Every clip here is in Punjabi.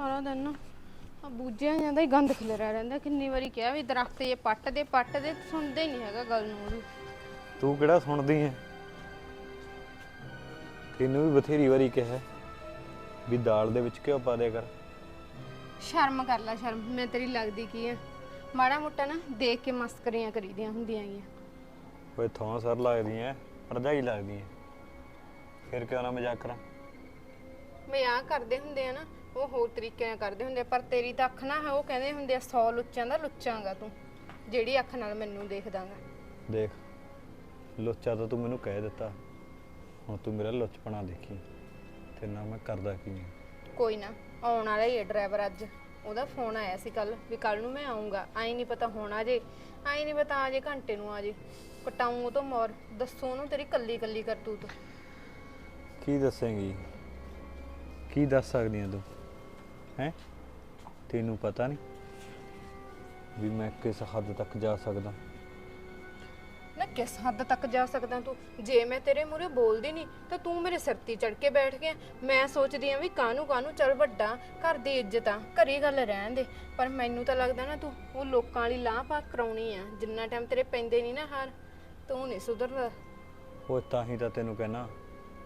ਸਾਰਾ ਦਿਨ। ਨਾ ਆ ਬੂਝਿਆ ਜਾਂਦਾ ਹੀ ਗੰਦ ਖਿਲਰਿਆ ਰਹਿੰਦਾ। ਕਿੰਨੀ ਵਾਰੀ ਕਿਹਾ ਵੀ ਦਰਖਤ ਇਹ ਪੱਟ ਦੇ ਪੱਟ ਦੇ ਸੁਣਦੇ ਨਹੀਂ ਹੈਗਾ ਗੱਲ ਨੂੰ ਉਹਦੀ ਤੂੰ ਕਿਹੜਾ ਸੁਣਦੀ ਐ? ਤੈਨੂੰ ਵੀ ਬਥੇਰੀ ਵਾਰੀ ਕਿਹਾ ਵੀ ਦਾਲ ਦੇ ਵਿੱਚ ਘਿਓ ਪਾ ਦਿਆ ਕਰ। ਸ਼ਰਮ ਕਰ ਲੈ ਸ਼ਰਮ। ਮੈਂ ਤੇਰੀ ਲੱਗਦੀ ਕੀ ਆ ਮਾੜਾ ਮੋਟਾ ਨਾ ਦੇਖ ਕੇ ਮਸਕਰੀਆਂ ਕਰੀਦੀਆਂ ਹੁੰਦੀਆਂ ਗੀਆਂ। ਓਏ ਥਾਂ ਸਰ ਲੱਗਦੀ ਐ ਭਰਜਾਈ ਲੱਗਦੀ ਐ ਫਿਰ ਕਿਉਂ ਨਾ ਮਜ਼ਾਕ ਕਰਾਂ? ਮੈਂ ਆ ਕਰਦੇ ਹੁੰਦੇ ਆ ਨਾ ਉਹ ਹੋਰ ਤਰੀਕੇ ਨਾਲ ਕਰਦੇ ਹੁੰਦੇ ਆ, ਪਰ ਤੇਰੀ ਤਾਂ ਅੱਖ ਨਾ ਹੈ ਉਹ ਕਹਿੰਦੇ ਹੁੰਦੇ ਆ 100 ਲੁੱਚਾਂ ਦਾ ਲੁੱਚਾਂਗਾ ਤੂੰ ਜਿਹੜੀ ਅੱਖ ਨਾਲ ਮੈਨੂੰ ਦੇਖਦਾਗਾ। ਦੇਖ ਲੁੱਚਾ ਤਾਂ ਤੂੰ ਮੈਨੂੰ ਕਹਿ ਦਿੱਤਾ ਹੁਣ ਤੂੰ ਮੇਰਾ ਲੁੱਚਪਣਾ ਦੇਖੀ ਤੇ ਨਾ ਮੈਂ ਕਰਦਾ ਕੀ ਐ ਕੋਈ ਨਾ ਆਉਣ ਵਾਲਾ ਹੀ ਹੈ ਡਰਾਈਵਰ ਅੱਜ ਉਹਦਾ ਫੋਨ ਆਇਆ ਸੀ ਕੱਲ ਵੀ ਕੱਲ ਨੂੰ ਮੈਂ ਆਉਂਗਾ ਆਈ ਨਹੀਂ ਪਤਾ ਹੁਣ ਆ ਜੇ ਆਈ ਨਹੀਂ ਪਤਾ ਆ ਜੇ ਘੰਟੇ ਨੂੰ ਆ ਜੇ ਕਟਾਉਂ ਉਹ ਤੋਂ ਮੋਰ ਦੱਸੋ ਉਹਨੂੰ ਤੇਰੀ ਕੱਲੀ ਕੱਲੀ ਕਰਤੂਤ। ਕੀ ਦੱਸੇਂਗੀ? ਕੀ ਦੱਸ ਸਕਦੀ ਆ ਤੂੰ? ਹੈ। ਤੈਨੂੰ ਪਤਾ ਨਹੀਂ ਵੀ ਮੈਂ ਕਿਸ ਹੱਦ ਤੱਕ ਜਾ ਸਕਦਾ। ਨਾ ਕਿਸ ਹੱਦ ਤੱਕ ਜਾ ਸਕਦਾ ਤੂੰ? ਜੇ ਮੈਂ ਤੇਰੇ ਮੂਹਰੇ ਬੋਲਦੀ ਨਹੀਂ ਤਾਂ ਤੂੰ ਮੇਰੇ ਸਿਰ ਤੇ ਚੜ ਕੇ ਬੈਠ ਗਿਆ। ਮੈਂ ਸੋਚਦੀ ਆ ਵੀ ਕਾਹਨੂੰ ਕਾਹਨੂੰ ਚੱਲ ਵੱਡਾ ਘਰ ਦੀ ਇੱਜ਼ਤ ਆ ਘਰੇ ਗੱਲ ਰਹਿਣ ਦੇ। ਪਰ ਮੈਨੂੰ ਤਾਂ ਲੱਗਦਾ ਨਾ ਤੂੰ ਉਹ ਲੋਕਾਂ ਵਾਲੀ ਲਾਹ ਪਾ ਕਰਾਉਣੀ ਆ। ਜਿੰਨਾ ਟਾਈਮ ਤੇਰੇ ਪੈਂਦੇ ਨਹੀਂ ਨਾ ਹਾਰ ਤੂੰ ਨਹੀਂ ਸੁਧਰਦਾ। ਉਹ ਤਾਂ ਹੀ ਤਾਂ ਤੈਨੂੰ ਕਹਿਣਾ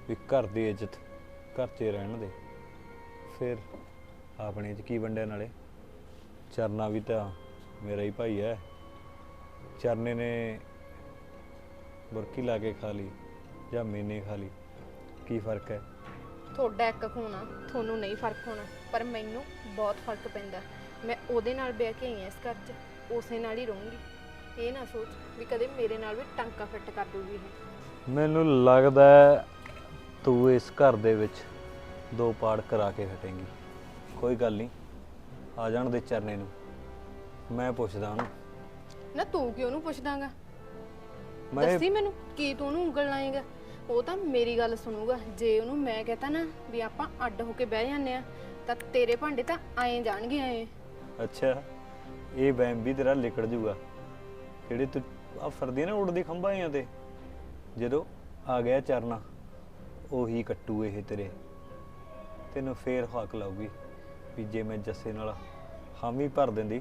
ਵੀ ਘਰ ਦੀ ਇੱਜ਼ਤ ਘਰ 'ਚ ਰਹਿਣ ਦੇ। ਫਿਰ ਆਪਣੇ 'ਚ ਕੀ ਵੰਡਿਆ ਨਾਲੇ? ਚਰਨਾ ਵੀ ਤਾਂ ਮੇਰਾ ਹੀ ਭਾਈ ਹੈ। ਚਰਨੇ ਨੇ ਬੁਰਕੀ ਲਾ ਕੇ ਖਾ ਲਈ ਜਾਂ ਮੈਨੇ ਖਾ ਲਈ। ਕੀ ਫ਼ਰਕ ਹੈ? ਤੁਹਾਡਾ ਇੱਕ ਖੂਨਾ ਤੁਹਾਨੂੰ ਨਹੀਂ ਫ਼ਰਕ ਹੋਣਾ ਪਰ ਮੈਨੂੰ ਬਹੁਤ ਫ਼ਰਕ ਪੈਂਦਾ। ਮੈਂ ਉਹਦੇ ਨਾਲ ਵਿਆਹ ਕੇ ਆਈ ਹਾਂ ਇਸ ਘਰ 'ਚ ਉਸੇ ਨਾਲ ਹੀ ਰਹੂੰਗੀ। ਇਹ ਨਾ ਸੋਚ ਵੀ ਕਦੇ ਮੇਰੇ ਨਾਲ ਵੀ ਟਾਂਕਾ ਫਿੱਟ ਕਰ ਦੂਗੀ ਇਹ। ਮੈਨੂੰ ਲੱਗਦਾ ਹੈ ਤੂੰ ਇਸ ਘਰ ਦੇ ਵਿੱਚ ਦੋ ਪਾੜ ਕਰਾ ਕੇ ਹਟੇਂਗੀ। ਕੋਈ ਗੱਲ ਨਹੀਂ ਆ ਜਾਣ ਦੇ ਚਰਨੇ ਨੂੰ। ਮੈਂ ਪੁੱਛਦਾ ਉਹਨੂੰ। ਨਾ ਤੂੰ ਕਿਉਂ ਉਹਨੂੰ ਪੁੱਛਦਾਗਾ? ਮੈਂ ਦੱਸੀ ਮੈਨੂੰ ਕੀ ਤੂੰ ਉਹਨੂੰ ਉਂਗਲ ਲਾਏਗਾ? ਉਹ ਤਾਂ ਮੇਰੀ ਗੱਲ ਸੁਣੂਗਾ। ਜੇ ਉਹਨੂੰ ਮੈਂ ਕਹਤਾ ਨਾ ਵੀ ਆਪਾਂ ਅੱਡ ਹੋ ਕੇ ਬਹਿ ਜਾਂਦੇ ਆ ਤਾਂ ਤੇਰੇ ਭਾਂਡੇ ਤਾਂ ਆਏ ਜਾਣਗੇ ਆਏ। ਅੱਛਾ ਇਹ ਵੈਮ ਵੀ ਤੇਰਾ ਲਿਕੜ ਜੂਗਾ। ਜਿਹੜੇ ਤੂੰ ਆ ਫਰਦੀ ਨਾ ਉੜਦੀ ਖੰਭਾਂ ਤੇ। ਜਦੋਂ ਆ ਗਿਆ ਚਰਨਾ ਉਹੀ ਕੱਟੂ ਇਹ ਤੇਰੇ। ਤੈਨੂੰ ਫੇਰ ਹੱਕ ਲਾਊਗੀ। ਵੀ ਜੇ ਮੈਂ ਜੱਸੇ ਨਾਲ ਹਾਮੀ ਭਰ ਦਿੰਦੀ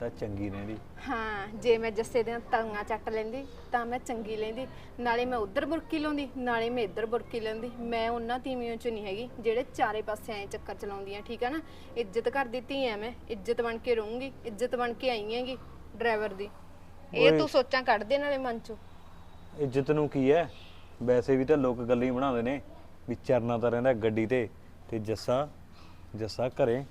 ਤਾਂ ਚੰਗੀ ਰਹਿੰਦੀ। ਹਾਂ ਜੇ ਮੈਂ ਜੱਸੇ ਦੀਆਂ ਤਲੀਆਂ ਚੱਟ ਲੈਂਦੀ ਤਾਂ ਮੈਂ ਚੰਗੀ ਲੈਂਦੀ। ਨਾਲੇ ਮੈਂ ਉਧਰ ਬੁਰਕੀ ਲਾਉਂਦੀ ਨਾਲੇ ਮੈਂ ਇੱਧਰ ਬੁਰਕੀ ਲੈਂਦੀ ਮੈਂ ਉਹਨਾਂ ਤੀਵੀਆਂ ਚ ਨਹੀਂ ਹੈਗੀ ਜਿਹੜੇ ਚਾਰੇ ਪਾਸੇ ਐ ਚੱਕਰ ਚਲਾਉਂਦੀਆਂ ਠੀਕ ਆ ਨਾ? ਇੱਜ਼ਤ ਕਰ ਦਿੱਤੀ ਐ ਮੈਂ ਇੱਜ਼ਤ ਬਣ ਕੇ ਰਹੂੰਗੀ ਇੱਜ਼ਤ ਬਣ ਕੇ ਆਈ ਹੈਗੀ ਡਰਾਈਵਰ ਦੀ। ਇਹ ਓਏ। ਤੂੰ ਸੋਚਾਂ ਕੱਢ ਦੇ ਨਾਲੇ ਮਨ ਚੋਂ। ਇੱਜ਼ਤ ਨੂੰ ਕੀ ਹੈ ਵੈਸੇ ਵੀ ਤਾਂ ਲੋਕ ਗੱਲਾਂ ਹੀ ਬਣਾਉਂਦੇ ਨੇ ਵੀ ਚਰਨਾ ਤਾਂ ਰਹਿੰਦਾ ਗੱਡੀ ਤੇ ਤੇ ਜੱਸਾ ਜੱਸਾ ਘਰੇ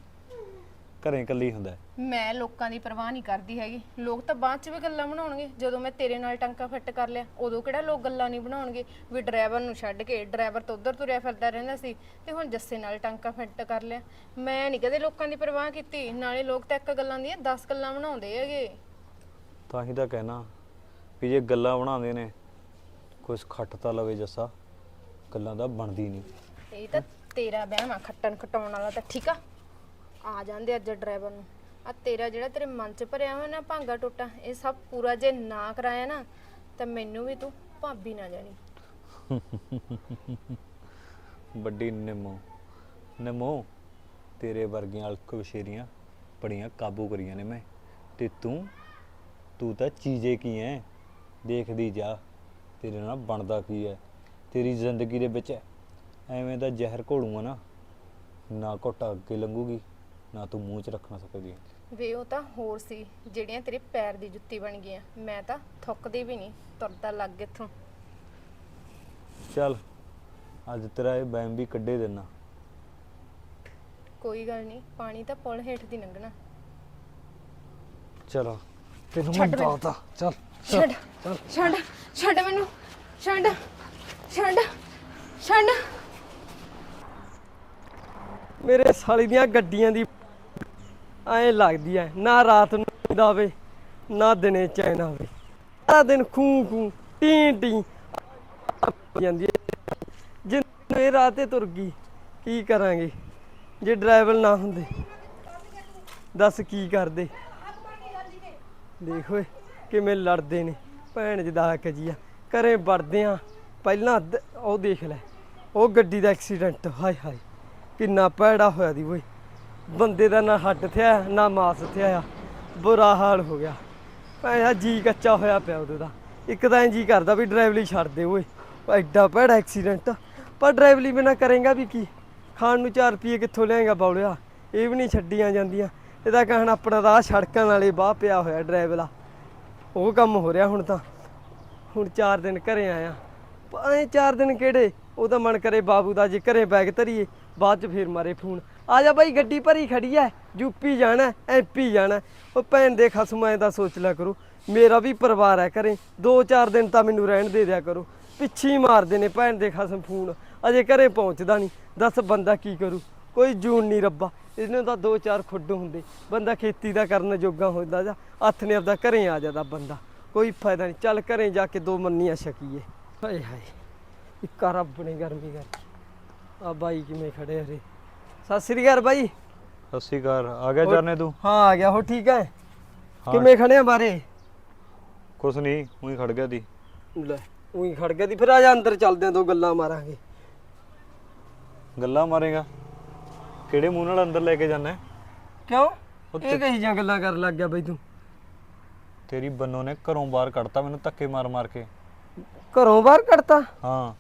ਘਰੇ ਇਕੱਲੀ ਹੁੰਦਾ ਹੈ। ਮੈਂ ਲੋਕਾਂ ਦੀ ਪਰਵਾਹ ਨਹੀਂ ਕਰਦੀ ਹੈਗੀ। ਲੋਕ ਤਾਂ ਬਾਅਦ ਚ ਵੀ ਗੱਲਾਂ ਬਣਾਉਣਗੇ। ਜਦੋਂ ਮੈਂ ਤੇਰੇ ਨਾਲ ਟੰਕਾ ਫਿੱਟ ਕਰ ਲਿਆ ਉਦੋਂ ਕਿਹੜਾ ਲੋਕ ਗੱਲਾਂ ਨਹੀਂ ਬਣਾਉਣਗੇ? ਵੀ ਡਰਾਈਵਰ ਨੂੰ ਛੱਡ ਕੇ ਡਰਾਈਵਰ ਤਾਂ ਉਧਰ ਤੁਰਿਆ ਫਿਰਦਾ ਰਹਿੰਦਾ ਸੀ ਤੇ ਹੁਣ ਜੱਸੇ ਨਾਲ ਟੰਕਾ ਫਿੱਟ ਕਰ ਲਿਆ। ਮੈਂ ਨਹੀਂ ਕਦੇ ਲੋਕਾਂ ਦੀ ਪਰਵਾਹ ਕੀਤੀ। ਨਾਲੇ ਲੋਕ ਤਾਂ ਇੱਕ ਗੱਲਾਂ ਦੀਆਂ 10 ਗੱਲਾਂ ਬਣਾਉਂਦੇ ਹੈਗੇ। ਤਾਂ ਹੀ ਤਾਂ ਕਹਿਣਾ ਵੀ ਜੇ ਗੱਲਾਂ ਬਣਾਉਂਦੇ ਨੇ ਕੁਛ ਖੱਟ ਤਾਂ ਲਵੇ ਜੱਸਾ। ਗੱਲਾਂ ਦਾ ਬਣਦੀ ਨਹੀਂ। ਇਹ ਤਾਂ ਤੇਰਾ ਵਹਿਮ ਆ, ਖੱਟਣ ਖਟਾਉਣ ਵਾਲਾ ਤਾਂ ਠੀਕ ਆ। ਆ ਜਾਂਦੇ ਅੱਜ ਡਰਾਈਵਰ ਨੂੰ। ਆ ਤੇਰਾ ਜਿਹੜਾ ਤੇਰੇ ਮਨ 'ਚ ਭਰਿਆ ਹੋਇਆ ਨਾ ਭਾਂਗਾ ਟੋਟਾ, ਇਹ ਸਭ ਪੂਰਾ ਜੇ ਨਾ ਕਰਾਇਆ ਨਾ, ਤਾਂ ਮੈਨੂੰ ਵੀ ਤੂੰ ਭਾਬੀ ਨਾ ਜਾਣੀ। ਵੱਡੀ ਨਿੰਮੋ। ਨਿੰਮੋ, ਤੇਰੇ ਵਰਗੀਆਂ ਅਲਕ ਵਸ਼ੇਰੀਆਂ ਬੜੀਆਂ ਕਾਬੂ ਕਰੀਆਂ ਨੇ ਮੈਂ। ਤੇ ਤੂੰ ਤੂੰ ਤਾਂ ਚੀਜ਼ੇ ਕੀ ਐ? ਦੇਖਦੀ ਜਾ, ਤੇਰੇ ਨਾਲ ਬਣਦਾ ਕੀ ਐ? ਤੇਰੀ ਜ਼ਿੰਦਗੀ ਦੇ ਵਿੱਚ ਐਵੇਂ ਦਾ ਜ਼ਹਿਰ ਘੋਲੂਗਾ ਨਾ ਨਾ ਘੁੱਟ ਅੱਗੇ ਲੰਘੂਗੀ ਨਾ ਤੂੰ ਮੂੰਹ 'ਚ ਰੱਖਣਾ ਸਕਦੀ। ਹੈ ਵੇ ਉਹ ਤਾਂ ਹੋਰ ਸੀ ਜਿਹੜੀਆਂ ਤੇਰੇ ਪੈਰ ਦੀ ਜੁੱਤੀ ਬਣ ਗਈਆਂ। ਮੈਂ ਤਾਂ ਥੁੱਕਦੀ ਵੀ ਨਹੀਂ ਤੁਰਦਾ ਲੱਗ ਇੱਥੋਂ। ਚੱਲ ਅੱਜ ਤੇਰਾ ਇਹ ਬੈਮ ਵੀ ਕੱਢੇ ਦੇਣਾ ਕੋਈ ਗੱਲ ਨਹੀਂ ਪਾਣੀ ਤਾਂ ਪੁਲ ਹੇਠ ਦੀ ਲੰਘਣਾ। ਚਲੋ ਤੈਨੂੰ ਛੱਡ ਮੈਨੂੰ। ਦੱਸਦਾ ਚੱਲ ਛੱਡ ਛੱਡ ਛੱਡ ਮੈਨੂੰ ਛੱਡ ਛੱਡ ਛੱਡ। ਮੇਰੇ ਸਾਲੀ ਦੀਆਂ ਗੱਡੀਆਂ ਦੀ ਐਂ ਲੱਗਦੀ ਐ, ਨਾ ਰਾਤ ਨੂੰ ਨੀਂਦ ਆਵੇ ਨਾ ਦਿਨੇ ਚੈਨ ਆਵੇ ਸਾਰਾ ਦਿਨ ਖੂੰ ਖੂੰ ਟੀ ਟੀ ਜਾਂਦੀ ਐ। ਜਿੰਨ ਇਹ ਤੇ ਤੁਰ ਗਈ, ਕੀ ਕਰਾਂਗੇ? ਜੇ ਡਰਾਈਵਰ ਨਾ ਹੁੰਦੇ, ਦੱਸ ਕੀ ਕਰਦੇ? ਦੇਖ ਓਏ ਕਿਵੇਂ ਲੜਦੇ ਨੇ, ਭੈਣ ਜਦਾ ਕਜੀਆ ਘਰੇ ਵੜਦੇ ਆ, ਪਹਿਲਾਂ ਉਹ ਦੇਖ ਲੈ, ਉਹ ਗੱਡੀ ਦਾ ਐਕਸੀਡੈਂਟ, ਹਾਏ ਹਾਏ। ਕਿੰਨਾ ਭੈੜਾ ਹੋਇਆ ਦੀ ਓਏ ਬੰਦੇ ਦਾ ਨਾ ਹੱਡ ਥਿਆ, ਨਾ ਮਾਸ ਥਿਆ ਬੁਰਾ ਹਾਲ ਹੋ ਗਿਆ। ਭੈਣਾ ਜੀ ਕੱਚਾ ਹੋਇਆ ਪਿਆ ਉਹਦੇ ਦਾ। ਇੱਕ ਤਾਂ ਜੀ ਕਰਦਾ ਵੀ ਡਰਾਈਵਲੀ ਛੱਡ ਦੇ ਓਏ ਐਡਾ ਭੈੜਾ ਐਕਸੀਡੈਂਟ ਪਰ ਡਰਾਈਵਲੀ ਬਿਨਾ ਕਰੇਗਾ ਵੀ ਕੀ? ਖਾਣ ਨੂੰ 4 ਰੁਪਏ ਕਿੱਥੋਂ ਲਿਆਏਗਾ ਬੌਲਿਆ? ਇਹ ਵੀ ਨਹੀਂ ਛੱਡੀਆਂ ਜਾਂਦੀਆਂ। ਇਹਦਾ ਕਹਿਣ ਆਪਣਾ ਰਾਹ ਸੜਕਾਂ ਨਾਲੇ ਬਾਹ ਪਿਆ ਹੋਇਆ ਡਰਾਈਵਲਾ ਉਹ ਕੰਮ ਹੋ ਰਿਹਾ ਹੁਣ ਤਾਂ। ਹੁਣ 4 ਦਿਨ ਘਰੇ ਆਇਆ। ਐ 4 ਦਿਨ ਕਿਹੜੇ? ਉਹਦਾ ਮਨ ਕਰੇ ਬਾਬੂ ਦਾ ਜੇ ਘਰੇ ਬੈਗ ਧਰੀਏ। ਬਾਅਦ ਚ ਫੇਰ ਮਾਰੇ ਫੋਨ। ਆ ਜਾ ਬਾਈ, ਗੱਡੀ ਭਰੀ ਖੜੀ ਐ। ਯੂਪੀ ਜਾਣਾ ਐਮਪੀ ਜਾਣਾ। ਉਹ ਭੈਣ ਦੇ ਖਸਮ ਐ ਦਾ ਸੋਚ ਲਿਆ ਕਰੋ। ਮੇਰਾ ਵੀ ਪਰਿਵਾਰ ਹੈ ਘਰੇ। 2-4 ਦਿਨ ਤਾਂ ਮੈਨੂੰ ਰਹਿਣ ਦੇ ਦਿਆ ਕਰੋ। ਪਿੱਛੇ ਹੀ ਮਾਰਦੇ ਨੇ ਭੈਣ ਦੇ ਖਸਮ ਫੋਨ। ਅਜੇ ਘਰੇ ਪਹੁੰਚਦਾ ਨਹੀਂ ਦੱਸ ਬੰਦਾ ਕੀ ਕਰੂ? ਕੋਈ ਜੂਨ ਨਹੀਂ ਰੱਬਾ। ਇਹਨੂੰ ਤਾਂ 2-4 ਖੁੱਡ ਹੁੰਦੇ। ਬੰਦਾ ਖੇਤੀ ਦਾ ਕਰਨ ਜੋਗਾ ਹੁੰਦਾ ਜਾਂ। ਹੱਥ ਨੇ ਆਪਦਾ ਘਰੇ ਆ ਜਾਂਦਾ ਬੰਦਾ। ਕੋਈ ਫਾਇਦਾ ਨਹੀਂ ਚੱਲ ਘਰੇ ਜਾ ਕੇ ਦੋ ਮੰਨੀਆਂ ਛਕੀਏ। ਹਾਏ ਹਾਏ। ਇੱਕਾ ਰੱਬ ਨੇ ਗਰਮੀ ਕਰ ਆ ਬਾਈ ਕਿਵੇਂ ਖੜੇ ਹਰੇ? ਸਤਿ ਸ੍ਰੀ ਅਕਾਲ ਬਾਈ। ਸਤਿ ਸ਼੍ਰੀ ਅਕਾਲ। ਆ ਗਿਆ ਚਰਨੇ ਤੂੰ? ਹਾਂ ਆ ਗਿਆ। ਹੋ ਠੀਕ ਹੈ ਹਾਂ। ਕਿਵੇਂ ਖੜੇ ਆ ਬਾਰੇ? ਕੁਛ ਨਹੀਂ ਉਹੀ ਖੜ ਗਿਆ ਦੀ ਲੈ ਉਹੀ ਖੜ ਗਿਆ ਦੀ ਫਿਰ ਆ ਜਾ ਅੰਦਰ ਚੱਲਦੇ ਆ ਦੋ ਗੱਲਾਂ ਮਾਰਾਂਗੇ। ਗੱਲਾਂ ਮਾਰੇਗਾ? ਕਿਹੜੇ ਮੂੰਹ ਨਾਲ ਅੰਦਰ ਲੈ ਕੇ ਜਾਣਾ ਕਿਉਂ? ਇਹ ਕਹੀ ਜਾਂ ਗੱਲਾਂ ਕਰਨ ਲੱਗ ਗਿਆ ਬਈ ਤੂੰ? ਤੇਰੀ ਬੰਨੋ ਨੇ ਘਰੋਂ ਬਾਹਰ ਕੱਢਤਾ ਮੈਨੂੰ ਧੱਕੇ ਮਾਰ ਮਾਰ ਕੇ। ਘਰੋਂ ਬਾਹਰ ਕੱਢਤਾ? ਹਾਂ।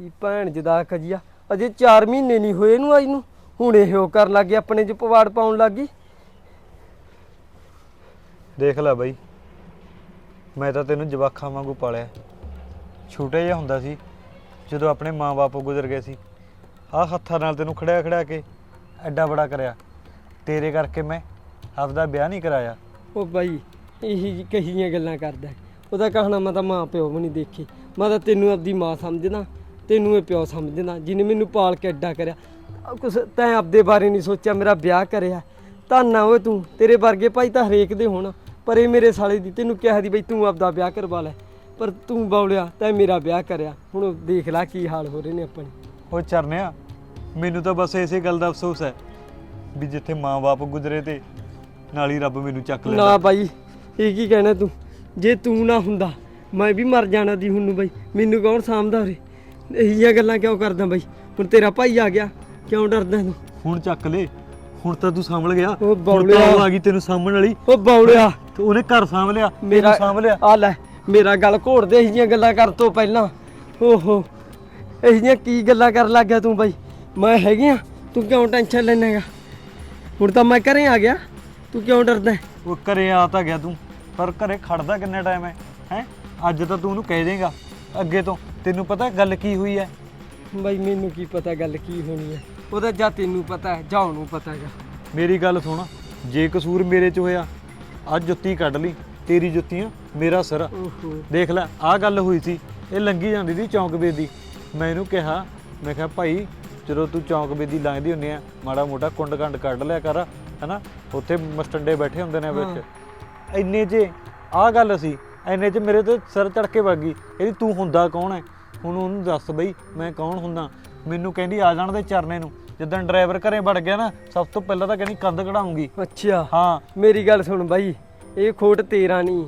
ਇਹ ਭੈਣ ਜਦਾ ਕਜੀਆ ਅਜੇ 4 ਮਹੀਨੇ ਨਹੀਂ ਹੋਏ ਇਹਨੂੰ ਆਈ ਨੂੰ। ਹੁਣ ਇਹ ਉਹ ਕਰਨ ਲੱਗ ਗਈ ਆਪਣੇ ਚ ਪਵਾੜ ਪਾਉਣ ਲੱਗ ਗਈ। ਦੇਖ ਲੈ ਬਾਈ ਮੈਂ ਤਾਂ ਤੈਨੂੰ ਜਵਾਖਾਂ ਵਾਂਗੂ ਪਾਲਿਆ। ਛੋਟਾ ਜਿਹਾ ਹੁੰਦਾ ਸੀ ਜਦੋਂ ਆਪਣੇ ਮਾਪੇ ਗੁਜ਼ਰ ਗਏ ਸੀ। ਆਹ ਹੱਥਾਂ ਨਾਲ ਤੈਨੂੰ ਖੜਿਆ ਖੜਿਆ ਕੇ ਐਡਾ ਬੜਾ ਕਰਿਆ। ਤੇਰੇ ਕਰਕੇ ਮੈਂ ਆਪਦਾ ਵਿਆਹ ਨਹੀਂ ਕਰਾਇਆ। ਉਹ ਬਾਈ ਇਹੀ ਜਿਹੀ ਕਹੀ ਜੀਆਂ ਗੱਲਾਂ ਕਰਦਾ। ਉਹਦਾ ਕਹਣਾ ਮੈਂ ਤਾਂ ਮਾਂ ਪਿਓ ਵੀ ਨਹੀਂ ਦੇਖੇ। ਮੈਂ ਤਾਂ ਤੈਨੂੰ ਆਪਦੀ ਮਾਂ ਸਮਝਦਾ। ਤੈਨੂੰ ਇਹ ਪਿਓ ਸਮਝਦਾ ਜਿਹਨੇ ਮੈਨੂੰ ਪਾਲ ਕੇ ਐਡਾ ਕਰਿਆ। ਕੁਛ ਤੈਂ ਆਪਦੇ ਬਾਰੇ ਨਹੀਂ ਸੋਚਿਆ ਮੇਰਾ ਵਿਆਹ ਕਰਿਆ। ਧੰਨਾ ਓਏ ਤੂੰ ਤੇਰੇ ਵਰਗੇ ਭਾਈ ਤਾਂ ਹਰੇਕ ਦੇ ਹੋਣ ਪਰ ਇਹ ਮੇਰੇ ਸਾਲੇ ਦੀ ਤੈਨੂੰ ਕਿਹਾ ਦੀ ਬਈ ਤੂੰ ਆਪਦਾ ਵਿਆਹ ਕਰਵਾ ਲੈ। ਪਰ ਤੂੰ ਬੌਲਿਆ ਤੈਂ ਮੇਰਾ ਵਿਆਹ ਕਰਿਆ। ਹੁਣ ਦੇਖ ਲੈ ਕੀ ਹਾਲ ਹੋ ਰਹੇ ਨੇ ਆਪਣੇ। ਉਹ ਚਰਨਿਆ ਮੈਨੂੰ ਤਾਂ ਬਸ ਇਸੇ ਗੱਲ ਦਾ ਅਫਸੋਸ ਹੈ ਵੀ ਜਿੱਥੇ ਮਾਂ-ਬਾਪ ਗੁਜ਼ਰੇ ਤੇ ਨਾਲ ਹੀ ਰੱਬ ਮੈਨੂੰ ਚੱਕ ਨਾ ਲੈਂਦਾ ਬਾਈ ਇਹ ਕੀ ਕਹਿਣਾ ਤੂੰ? ਜੇ ਤੂੰ ਨਾ ਹੁੰਦਾ ਮੈਂ ਵੀ ਮਰ ਜਾਣਾ ਦੀ ਹੁਣ ਨੂੰ ਬਾਈ। ਮੈਨੂੰ ਕੌਣ ਸਾਂਭਦਾ ਉਰੇ? ਇਹੀ ਜਿਹੀਆਂ ਗੱਲਾਂ ਕਿਉਂ ਕਰਦਾ ਬਾਈ? ਹੁਣ ਤੇਰਾ ਭਾਈ ਆ ਗਿਆ ਕਿਉਂ ਡਰਦਾ ਤੂੰ ਹੁਣ ਚੱਕ ਲੈ ਹੁਣ ਤਾਂ ਤੂੰ ਸੰਭਲ ਗਿਆ। ਉਹ ਹੁਣ ਬੌਲਿਆ। ਉਹ ਆ ਗਈ ਤੈਨੂੰ ਸਾਂਭਣ ਵਾਲੀ। ਉਹ ਬੌਲਿਆ। ਤੇ ਉਹਨੇ ਘਰ ਸਾਂਭ ਲਿਆ ਮੇਰਾ ਤੈਨੂੰ ਸਾਂਭ ਲਿਆ ਆ ਲੈ ਮੇਰਾ ਗੱਲ ਘੋੜਦੇ ਇਹੀ ਜਿਹੀਆਂ ਗੱਲਾਂ ਕਰ ਤੋਂ ਪਹਿਲਾਂ। ਓਹੋ ਇਹੀ ਜਿਹੀਆਂ ਕੀ ਗੱਲਾਂ ਕਰਨ ਲੱਗ ਗਿਆ ਤੂੰ ਬਾਈ? ਮੈਂ ਹੈਗੀ ਆ ਤੂੰ ਕਿਉਂ ਟੈਨਸ਼ਨ ਲੈਣਾਗਾ ਹੁਣ ਤਾਂ ਮੈਂ ਘਰੇ ਆ ਗਿਆ ਤੂੰ ਕਿਉਂ ਡਰਦਾ ਹੈ? ਉਹ ਘਰੇ ਆ ਤਾਂ ਗਿਆ ਤੂੰ ਪਰ ਘਰੇ ਖੜਦਾ ਕਿੰਨਾ ਟਾਈਮ ਹੈ? ਹੈ? ਅੱਜ ਤਾਂ ਤੂੰ ਉਹਨੂੰ ਕਹਿ ਦੇਗਾ। ਅੱਗੇ ਤੋਂ? ਤੈਨੂੰ ਪਤਾ ਗੱਲ ਕੀ ਹੋਈ ਹੈ ਬਾਈ ਮੈਨੂੰ ਕੀ ਪਤਾ ਗੱਲ ਕੀ ਹੋਣੀ ਹੈ ਉਹਦਾ ਜਾਂ ਤੈਨੂੰ ਪਤਾ ਹੈ ਜਾਂ ਉਹਨੂੰ ਪਤਾ ਹੈਗਾ। ਮੇਰੀ ਗੱਲ ਸੁਣ ਜੇ ਕਸੂਰ ਮੇਰੇ 'ਚ ਹੋਇਆ ਅੱਜ ਜੁੱਤੀ ਕੱਢ ਲਈ ਤੇਰੀ ਜੁੱਤੀਆਂ ਮੇਰਾ ਸਿਰ। ਓਹੋ। ਦੇਖ ਲੈ ਆਹ ਗੱਲ ਹੋਈ ਸੀ ਇਹ ਲੰਗੀ ਜਾਂਦੀ ਸੀ ਚੌਂਕ ਬੇਦੀ। ਮੈਂ ਇਹਨੂੰ ਕਿਹਾ ਮੈਂ ਕਿਹਾ ਭਾਈ ਜਦੋਂ ਤੂੰ ਚੌਂਕ ਬੇਦੀ ਲੰਘਦੀ ਹੁੰਨੀ ਆ ਮਾੜਾ ਮੋਟਾ ਕੁੰਡ ਕੰਡ ਕੱਢ ਲਿਆ ਕਰ ਹੈਨਾ? ਉੱਥੇ ਮਸਟੰਡੇ ਬੈਠੇ ਹੁੰਦੇ ਨੇ ਵਿੱਚ। ਇੰਨੇ 'ਚ ਆਹ ਗੱਲ ਸੀ ਇੰਨੇ 'ਚ ਮੇਰੇ ਤੇ ਸਿਰ ਚੜ ਕੇ ਵੱਗ ਗਈ। ਕਹਿੰਦੀ ਤੂੰ ਹੁੰਦਾ ਕੌਣ ਹੈ ਹੁਣ ਉਹਨੂੰ ਦੱਸ ਬਈ ਮੈਂ ਕੌਣ ਹੁੰਦਾ? ਮੈਨੂੰ ਕਹਿੰਦੀ ਆ ਜਾਣ ਦੇ ਚਰਨੇ ਨੂੰ। ਜਦੋਂ ਡਰਾਈਵਰ ਘਰੇ ਵੜ ਗਿਆ ਨਾ ਸਭ ਤੋਂ ਪਹਿਲਾਂ ਤਾਂ ਕਹਿੰਦੀ ਕੰਧ ਕਢਾਉਂਗੀ। ਅੱਛਾ। ਹਾਂ। ਮੇਰੀ ਗੱਲ ਸੁਣ ਬਾਈ ਇਹ ਖੋਟ ਤੇਰਾ ਨਹੀਂ।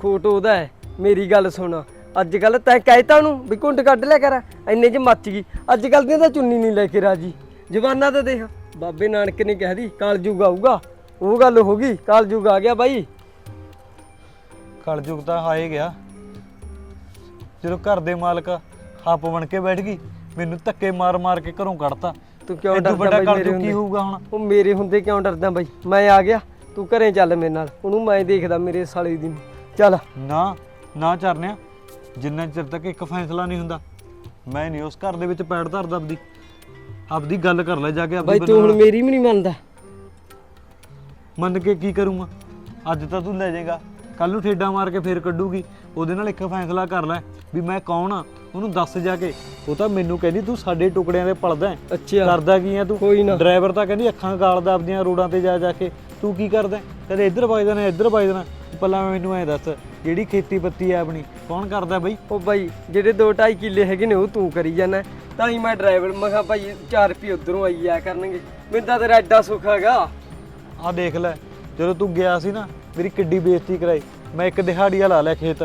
ਖੋਟ ਉਹਦਾ ਹੈ ਮੇਰੀ ਗੱਲ ਸੁਣ। ਅੱਜ ਕੱਲ ਤੈਂ ਕਹਿਤਾ ਉਹਨੂੰ ਵੀ ਕੁੰਡ ਕੱਢ ਲਿਆ ਕਰ। ਇੰਨੇ ਚ ਮੱਚ ਗਈ। ਅੱਜ ਕੱਲ ਦੀਆਂ ਤਾਂ ਚੁੰਨੀ ਨਹੀਂ ਲੈ ਕੇ ਰਾਜੀ। ਜਵਾਨਾ ਤਾਂ ਦੇਖ। ਬਾਬੇ ਨਾਨਕ ਨੇ ਕਹਿ ਦੀ ਕਾਲਜੂਗ ਆਊਗਾ। ਉਹ ਗੱਲ ਹੋ ਗਈ। ਕਾਲਜੂਗ ਆ ਗਿਆ ਬਾਈ। ਕਲਯੁਗ ਤਾਂ ਆਏ ਗਿਆ। ਜਦੋਂ ਘਰ ਦੇ ਮਾਲਕ ਹੱਪ ਬਣ ਕੇ ਬੈਠ ਗਈ ਮੈਨੂੰ ਧੱਕੇ ਮਾਰ ਮਾਰ ਕੇ ਘਰੋਂ ਕੱਢਤਾ। ਤੂੰ ਕਿਉਂ ਡਰਦਾ ਬਾਈ ਮੇਰੇ ਕਲਯੁਗ ਕੀ ਹੁੰਦੇ? ਹੋਊਗਾ ਹੁਣ? ਉਹ ਮੇਰੇ ਹੁੰਦੇ ਕਿਉਂ ਡਰਦਾ ਬਾਈ? ਮੈਂ ਆ ਗਿਆ ਤੂੰ ਘਰੇ ਚੱਲ ਮੇਰੇ ਨਾਲ। ਉਹਨੂੰ ਮੈਂ ਦੇਖਦਾ ਮੇਰੇ ਸਾਲੇ ਦੀ ਨੂੰ। ਚੱਲ। ਨਾ ਨਾ ਚਰਨਿਆ ਜਿੰਨਾ ਚਿਰ ਤੱਕ ਇੱਕ ਫੈਸਲਾ ਨਹੀਂ ਹੁੰਦਾ ਮੈਂ ਨਹੀਂ ਉਸ ਘਰ ਦੇ ਵਿੱਚ ਪੈੜ ਧਰਦਾ ਆਪਦੀ। ਆਪਦੀ ਗੱਲ ਕਰ ਲੈ ਜਾ ਕੇ ਆਪਦੀ ਬਾਈ ਤੂੰ ਹੁਣ ਮੇਰੀ ਵੀ ਨਹੀਂ ਮੰਨਦਾ। ਮੰਨ ਕੇ ਕੀ ਕਰੂੰਗਾ? ਅੱਜ ਤਾਂ ਤੂੰ ਲੈ ਜਾਏਗਾ। ਕੱਲ ਨੂੰ ਠੇਡਾ ਮਾਰ ਕੇ ਫੇਰ ਕੱਢੂਗੀ। ਉਹਦੇ ਨਾਲ ਇੱਕ ਫੈਸਲਾ ਕਰ ਲੈ ਵੀ ਮੈਂ ਕੌਣ ਆ? ਉਹਨੂੰ ਦੱਸ ਜਾ ਕੇ। ਉਹ ਤਾਂ ਮੈਨੂੰ ਕਹਿੰਦੀ ਤੂੰ ਸਾਡੇ ਟੁਕੜਿਆਂ ਦੇ ਪਲਦਾ ਹੈ। ਅੱਛਾ। ਕਰਦਾ ਕੀ ਆ ਤੂੰ? ਕੋਈ ਨਾ। ਡਰਾਈਵਰ ਤਾਂ ਕਹਿੰਦੀ ਅੱਖਾਂ ਗਾਲਦਾ ਆਪਦੀਆਂ ਰੋਡਾਂ ਤੇ ਜਾ ਜਾ ਕੇ। ਤੂੰ ਕੀ ਕਰਦਾ ਹੈ? ਕਦੇ ਇੱਧਰ ਵਜ ਜਾਣਾ ਇੱਧਰ ਵਜ ਜਾਣਾ। ਪਹਿਲਾਂ ਮੈਨੂੰ ਐ ਦੱਸ ਜਿਹੜੀ ਖੇਤੀ ਪੱਤੀ ਆ ਆਪਣੀ ਕੌਣ ਕਰਦਾ ਬਈ? ਉਹ ਬਾਈ ਜਿਹੜੇ 2.5 ਕਿੱਲੇ ਹੈਗੇ ਨੇ ਉਹ ਤੂੰ ਕਰੀ ਜਾਣਾ। ਤਾਂ ਹੀ ਮੈਂ ਡਰਾਈਵਰ ਮੈਂ ਕਿਹਾ ਭਾਈ 4 ਰੁਪਏ ਉਧਰੋਂ ਆਈ ਆ ਕਰਨਗੇ। ਮੈਨੂੰ ਤਾਂ ਤੇਰਾ ਐਡਾ ਸੁੱਖ ਹੈਗਾ। ਆਹ ਦੇਖ ਲੈ ਜਦੋਂ ਤੂੰ ਗਿਆ ਸੀ ਨਾ ਮੇਰੀ ਕਿੱਡੀ ਬੇਇੱਜ਼ਤੀ ਕਰਾਈ। ਮੈਂ ਇੱਕ ਦਿਹਾੜੀਆ ਲਾ ਲਿਆ ਖੇਤ।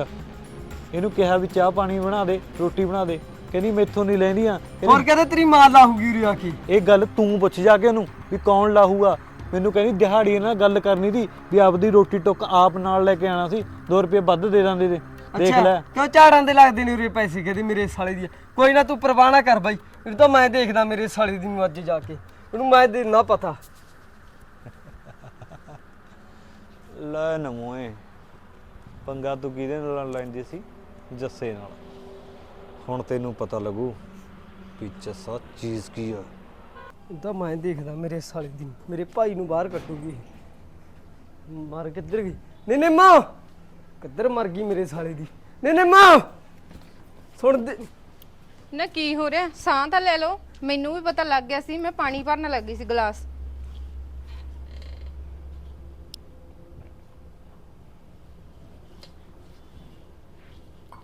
ਇਹਨੂੰ ਕਿਹਾ ਵੀ ਚਾਹ ਪਾਣੀ ਬਣਾ ਦੇ ਰੋਟੀ ਬਣਾ ਦੇ। ਕਹਿੰਦੀ ਮੈਥੋਂ ਨਹੀਂ ਲੈਂਦੀਆਂ। ਹੋਰ ਕਹਿੰਦੇ ਤੇਰੀ ਮਾਂ ਲਾਹੂਗੀ ਉਰੇ ਆ ਕੇ। ਇਹ ਗੱਲ ਤੂੰ ਪੁੱਛ ਜਾ ਕੇ ਉਹਨੂੰ ਵੀ ਕੌਣ ਲਾਹੂਗਾ। ਮੈਨੂੰ ਕਹਿੰਦੀ ਦਿਹਾੜੀ ਨਾਲ ਗੱਲ ਕਰਨੀ ਸੀ ਵੀ ਆਪਦੀ ਰੋਟੀ ਟੁੱਕ ਆਪ ਨਾਲ ਲੈ ਕੇ ਆਣਾ ਸੀ। 2 ਰੁਪਏ ਵੱਧ ਦੇ ਦਿੰਦੇ ਤੇ। ਦੇਖ ਲੈ। ਕਿਉਂ ਝਾੜਾਂ ਦੇ ਲੱਗਦੇ ਨੇ ਉਰੇ ਪੈਸੇ? ਕਹਿੰਦੀ ਮੇਰੇ ਸਾਲੇ ਦੀ। ਕੋਈ ਨਾ ਤੂੰ ਪਰਵਾਹ ਨਾ ਕਰ ਬਾਈ। ਇਹ ਤਾਂ ਮੈਂ ਦੇਖਦਾ ਮੇਰੇ ਸਾਲੇ ਦੀ ਨੂੰ ਅੱਜ ਜਾ ਕੇ। ਉਹਨੂੰ ਮੈਂ ਦੇਣਾ ਪਤਾ। ਲੈ ਨਮੋਏ। ਪੰਗਾ ਤੂੰ ਕਿਹਦੇ ਨਾਲ ਲੈਂਦੀ ਸੀ? ਜੱਸੇ ਨਾਲ। ਹੁਣ ਤੈਨੂੰ ਪਤਾ ਲੱਗੂ ਵੀ ਜੱਸਾ ਚੀਜ਼ ਕੀ ਆ। ਤਾਂ ਮੈਂ ਦੇਖਦਾ ਮੇਰੇ ਸਾਲੇ ਦੀ। ਮੇਰੇ ਭਾਈ ਨੂੰ ਬਾਹਰ ਕੱਟੂਗੀ। ਮਰ ਕਿੱਧਰ ਗਈ? ਨਹੀਂ ਨਹੀਂ ਮਾਂ! ਕਿੱਧਰ ਮਰ ਗਈ ਮੇਰੇ ਸਾਲੇ ਦੀ? ਨਹੀਂ ਨਹੀਂ ਮਾਂ! ਸੁਣ ਦੇ। ਨਾ ਕੀ ਹੋ ਰਿਹਾ? ਸਾਹ ਤਾਂ ਲੈ ਲਓ। ਮੈਨੂੰ ਵੀ ਪਤਾ ਲੱਗ ਗਿਆ ਸੀ ਮੈਂ ਪਾਣੀ ਭਰਨ ਲੱਗੀ ਸੀ ਗਲਾਸ।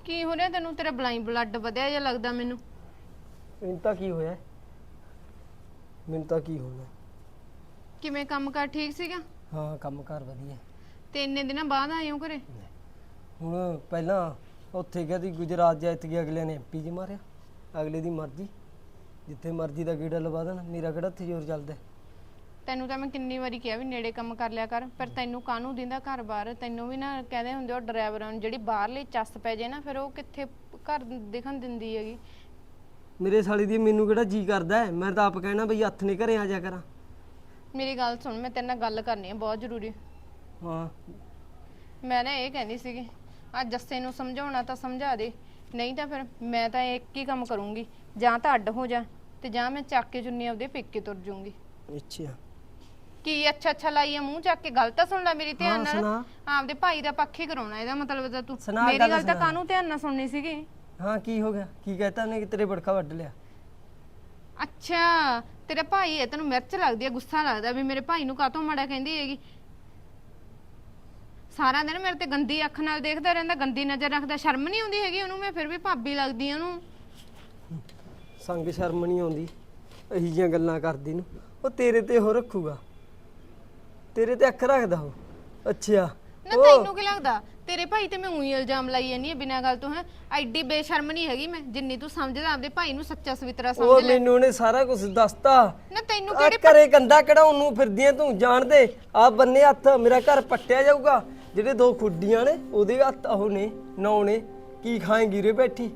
ਕੀ ਹੋ ਰਿਹਾ? ਤੈਨੂੰ ਤੇਰਾ ਬਲਾਈ ਬਲੱਡ ਵਧਿਆ ਜਿਹਾ ਲੱਗਦਾ ਮੈਨੂੰ। ਮੈਨੂੰ ਤਾਂ ਕੀ ਹੋਇਆ? ਮੈਨੂੰ ਤਾਂ ਕੀ ਹੋਣਾ? ਕਿਵੇਂ ਕੰਮ ਕਰ ਠੀਕ ਸੀਗਾ? ਹਾਂ ਕੰਮ ਕਾਰ ਵਧੀਆ। ਤੇ ਇੰਨੇ ਦਿਨਾਂ ਬਾਅਦ ਆਏ ਹੋ ਘਰੇ? ਹੁਣ ਪਹਿਲਾਂ ਉੱਥੇ ਗਿਆ ਦੀ ਗੁਜਰਾਤ ਜਾਇਤ ਗਿਆ ਅਗਲੇ ਨੇ ਐਮਪੀ ਮਾਰਿਆ। ਅਗਲੇ ਦੀ ਮਰਜ਼ੀ। ਜਿੱਥੇ ਮਰਜ਼ੀ ਦਾ ਗੇੜਾ ਲਵਾ ਦੇਣਾ। ਮੇਰਾ ਕਿਹੜਾ ਉੱਥੇ ਜ਼ੋਰ ਚੱਲਦਾ? ਤੈਨੂੰ ਤਾਂ ਮੈਂ ਕਿੰਨੀ ਵਾਰੀ ਕਿਹਾ ਵੀ ਨੇੜੇ ਕੰਮ ਕਰ ਲਿਆ ਕਰ ਪਰ ਤੈਨੂੰ ਕਾਹਨੂੰ ਦਿੰਦਾ ਘਰ-ਬਾਰ ਤੈਨੂੰ ਵੀ ਨਾ ਕਹਿੰਦੇ ਹੁੰਦੇ ਉਹ ਡਰਾਈਵਰਾਂ ਨੂੰ ਜਿਹੜੀ ਬਾਹਰਲੀ ਚੱਸ ਪੈ ਜੇ ਨਾ ਫਿਰ ਉਹ ਕਿੱਥੇ ਘਰ ਦਿਖਣ ਦਿੰਦੀ ਹੈਗੀ? ਮੇਰੇ ਸਾਲੀ ਦੀ ਮੈਨੂੰ ਕਿਹੜਾ ਜੀ ਕਰਦਾ ਹੈ? ਮੈਂ ਤਾਂ ਆਪ ਕਹਿਣਾ ਬਈ ਹੱਥ ਨੇ ਘਰੇ ਆ ਜਾ ਕਰਾਂ। ਮੇਰੀ ਗੱਲ ਸੁਣ ਮੈਂ ਤੇਰੇ ਨਾਲ ਗੱਲ ਕਰਨੀ ਹੈ ਬਹੁਤ ਜ਼ਰੂਰੀ। ਹਾਂ। ਮੈਂ ਨਾ ਇਹ ਕਹਿੰਦੀ ਸੀਗੀ ਆ ਜੱਸੇ ਨੂੰ ਸਮਝਾਉਣਾ ਤਾਂ ਸਮਝਾ ਦੇ ਨਹੀਂ ਤਾਂ ਫਿਰ ਮੈਂ ਤਾਂ ਇੱਕ ਹੀ ਕੰਮ ਕਰੂੰਗੀ ਜਾਂ ਤਾਂ ਅੱਡ ਹੋ ਜਾ ਤੇ ਜਾਂ ਮੈਂ ਚੱਕ ਕੇ ਚੁੰਨੀ ਆਪਦੇ ਪੇਕੇ ਤੁਰ ਜਾਊਂਗੀ। ਅੱਛਾ। ਕੀ ਅੱਛਾ ਅੱਛਾ ਲਾਈ ਆ ਮੂੰਹ ਚੱਕ ਕੇ? ਗੱਲ ਤਾਂ ਸੁਣ ਲੈ ਮੇਰੀ ਧਿਆਨ ਹਾਂ, ਨਾਲ। ਸੁਣਾ। ਆਪਦੇ ਭਾਈ ਦਾ ਪੱਖ ਹੀ ਕਰਾਉਣਾ ਇਹਦਾ ਮਤਲਬ ਤਾਂ ਤੂੰ। ਸੁਣਾ ਮੇਰੀ ਗੱਲ ਗੱਲ ਤਾਂ ਸੁਣਾ। ਕਾਹਨੂੰ ਧਿਆਨ ਨਾਲ ਸੁਣਨੀ ਸੀਗੀ? ਹਾਂ ਕੀ ਹੋ ਗਿਆ? ਕੀ ਕਹਤਾ ਉਹਨੇ ਕਿ ਤੇਰੇ ਬੜਕਾ ਵੱਢ ਲਿਆ? ਅੱਛਾ ਤੇਰਾ ਭਾਈ ਹੈ ਤੈਨੂੰ ਮਿਰਚ ਲੱਗਦੀ ਹੈ ਗੁੱਸਾ ਲੱਗਦਾ ਵੀ ਮੇਰੇ ਭਾਈ ਨੂੰ ਕਾਹਤੋਂ ਮਾੜਾ ਕਹਿੰਦੀ ਹੈਗੀ? ਸਾਰਾ ਦਿਨ ਮੇਰੇ ਤੇ ਗੰਦੀ ਅੱਖ ਨਾਲ ਦੇਖਦਾ ਰਹਿੰਦਾ ਗੰਦੀ ਨਜ਼ਰ ਰੱਖਦਾ। ਸ਼ਰਮ ਨਹੀਂ ਆਉਂਦੀ ਹੈਗੀ ਉਹਨੂੰ? ਮੈਂ ਫਿਰ ਵੀ ਭਾਬੀ ਲੱਗਦੀ ਆ ਉਹਨੂੰ। ਸੰਗ ਸ਼ਰਮ ਨਹੀਂ ਆਉਂਦੀ ਇਹੀ ਜਿਹੀਆਂ ਗੱਲਾਂ ਕਰਦੀ ਨੂੰ। ਉਹ ਤੇਰੇ ਤੇ ਹੋ ਰੱਖੂਗਾ। ਤੇਰੇ ਤੇ ਅੱਖ ਰੱਖਦਾ ਉਹ। ਅੱਛਾ। ਨਾ ਤੈਨੂੰ ਕੀ ਲੱਗਦਾ? ਤੇਰੇ ਭਾਈ ਤੇ ਮੈਂ ਉਹੀ ਇਲਜ਼ਾਮ ਲਾਈ ਜਾਨੀ ਆ ਬਿਨਾਂ ਗੱਲ ਤੋਂ ਹੈ। ਐਡੀ ਬੇਸ਼ਰਮ ਨਹੀਂ ਹੈਗੀ ਮੈਂ ਜਿੰਨੀ ਤੂੰ ਸਮਝਦਾ ਆਪਦੇ ਭਾਈ ਨੂੰ ਸੱਚਾ ਸਵਿਤਰਾ ਉਹ ਸਮਝ ਲੈ। ਮੈਨੂੰ ਉਹਨੇ ਸਾਰਾ ਕੁਝ ਦੱਸਤਾ। ਨਾ ਤੈਨੂੰ ਆ ਕਿਹੜੇ ਘਰੇ ਗੰਦਾ ਕਢਾਉਣ ਨੂੰ ਫਿਰਦੀਆਂ ਤੂੰ ਜਾਣਦੇ ਆ ਬੰਨੇ ਹੱਥ ਮੇਰਾ ਘਰ ਪੱਟਿਆ ਜਾਊਗਾ। ਜਿਹੜੇ ਦੋ ਖੁੱਡੀਆਂ ਨੇ ਉਹਦੇ ਹੱਥ ਉਹ ਨੇ ਨੌ ਨੇ। ਕੀ ਖਾਏਂਗੀ ਰੇ ਬੈਠੀ?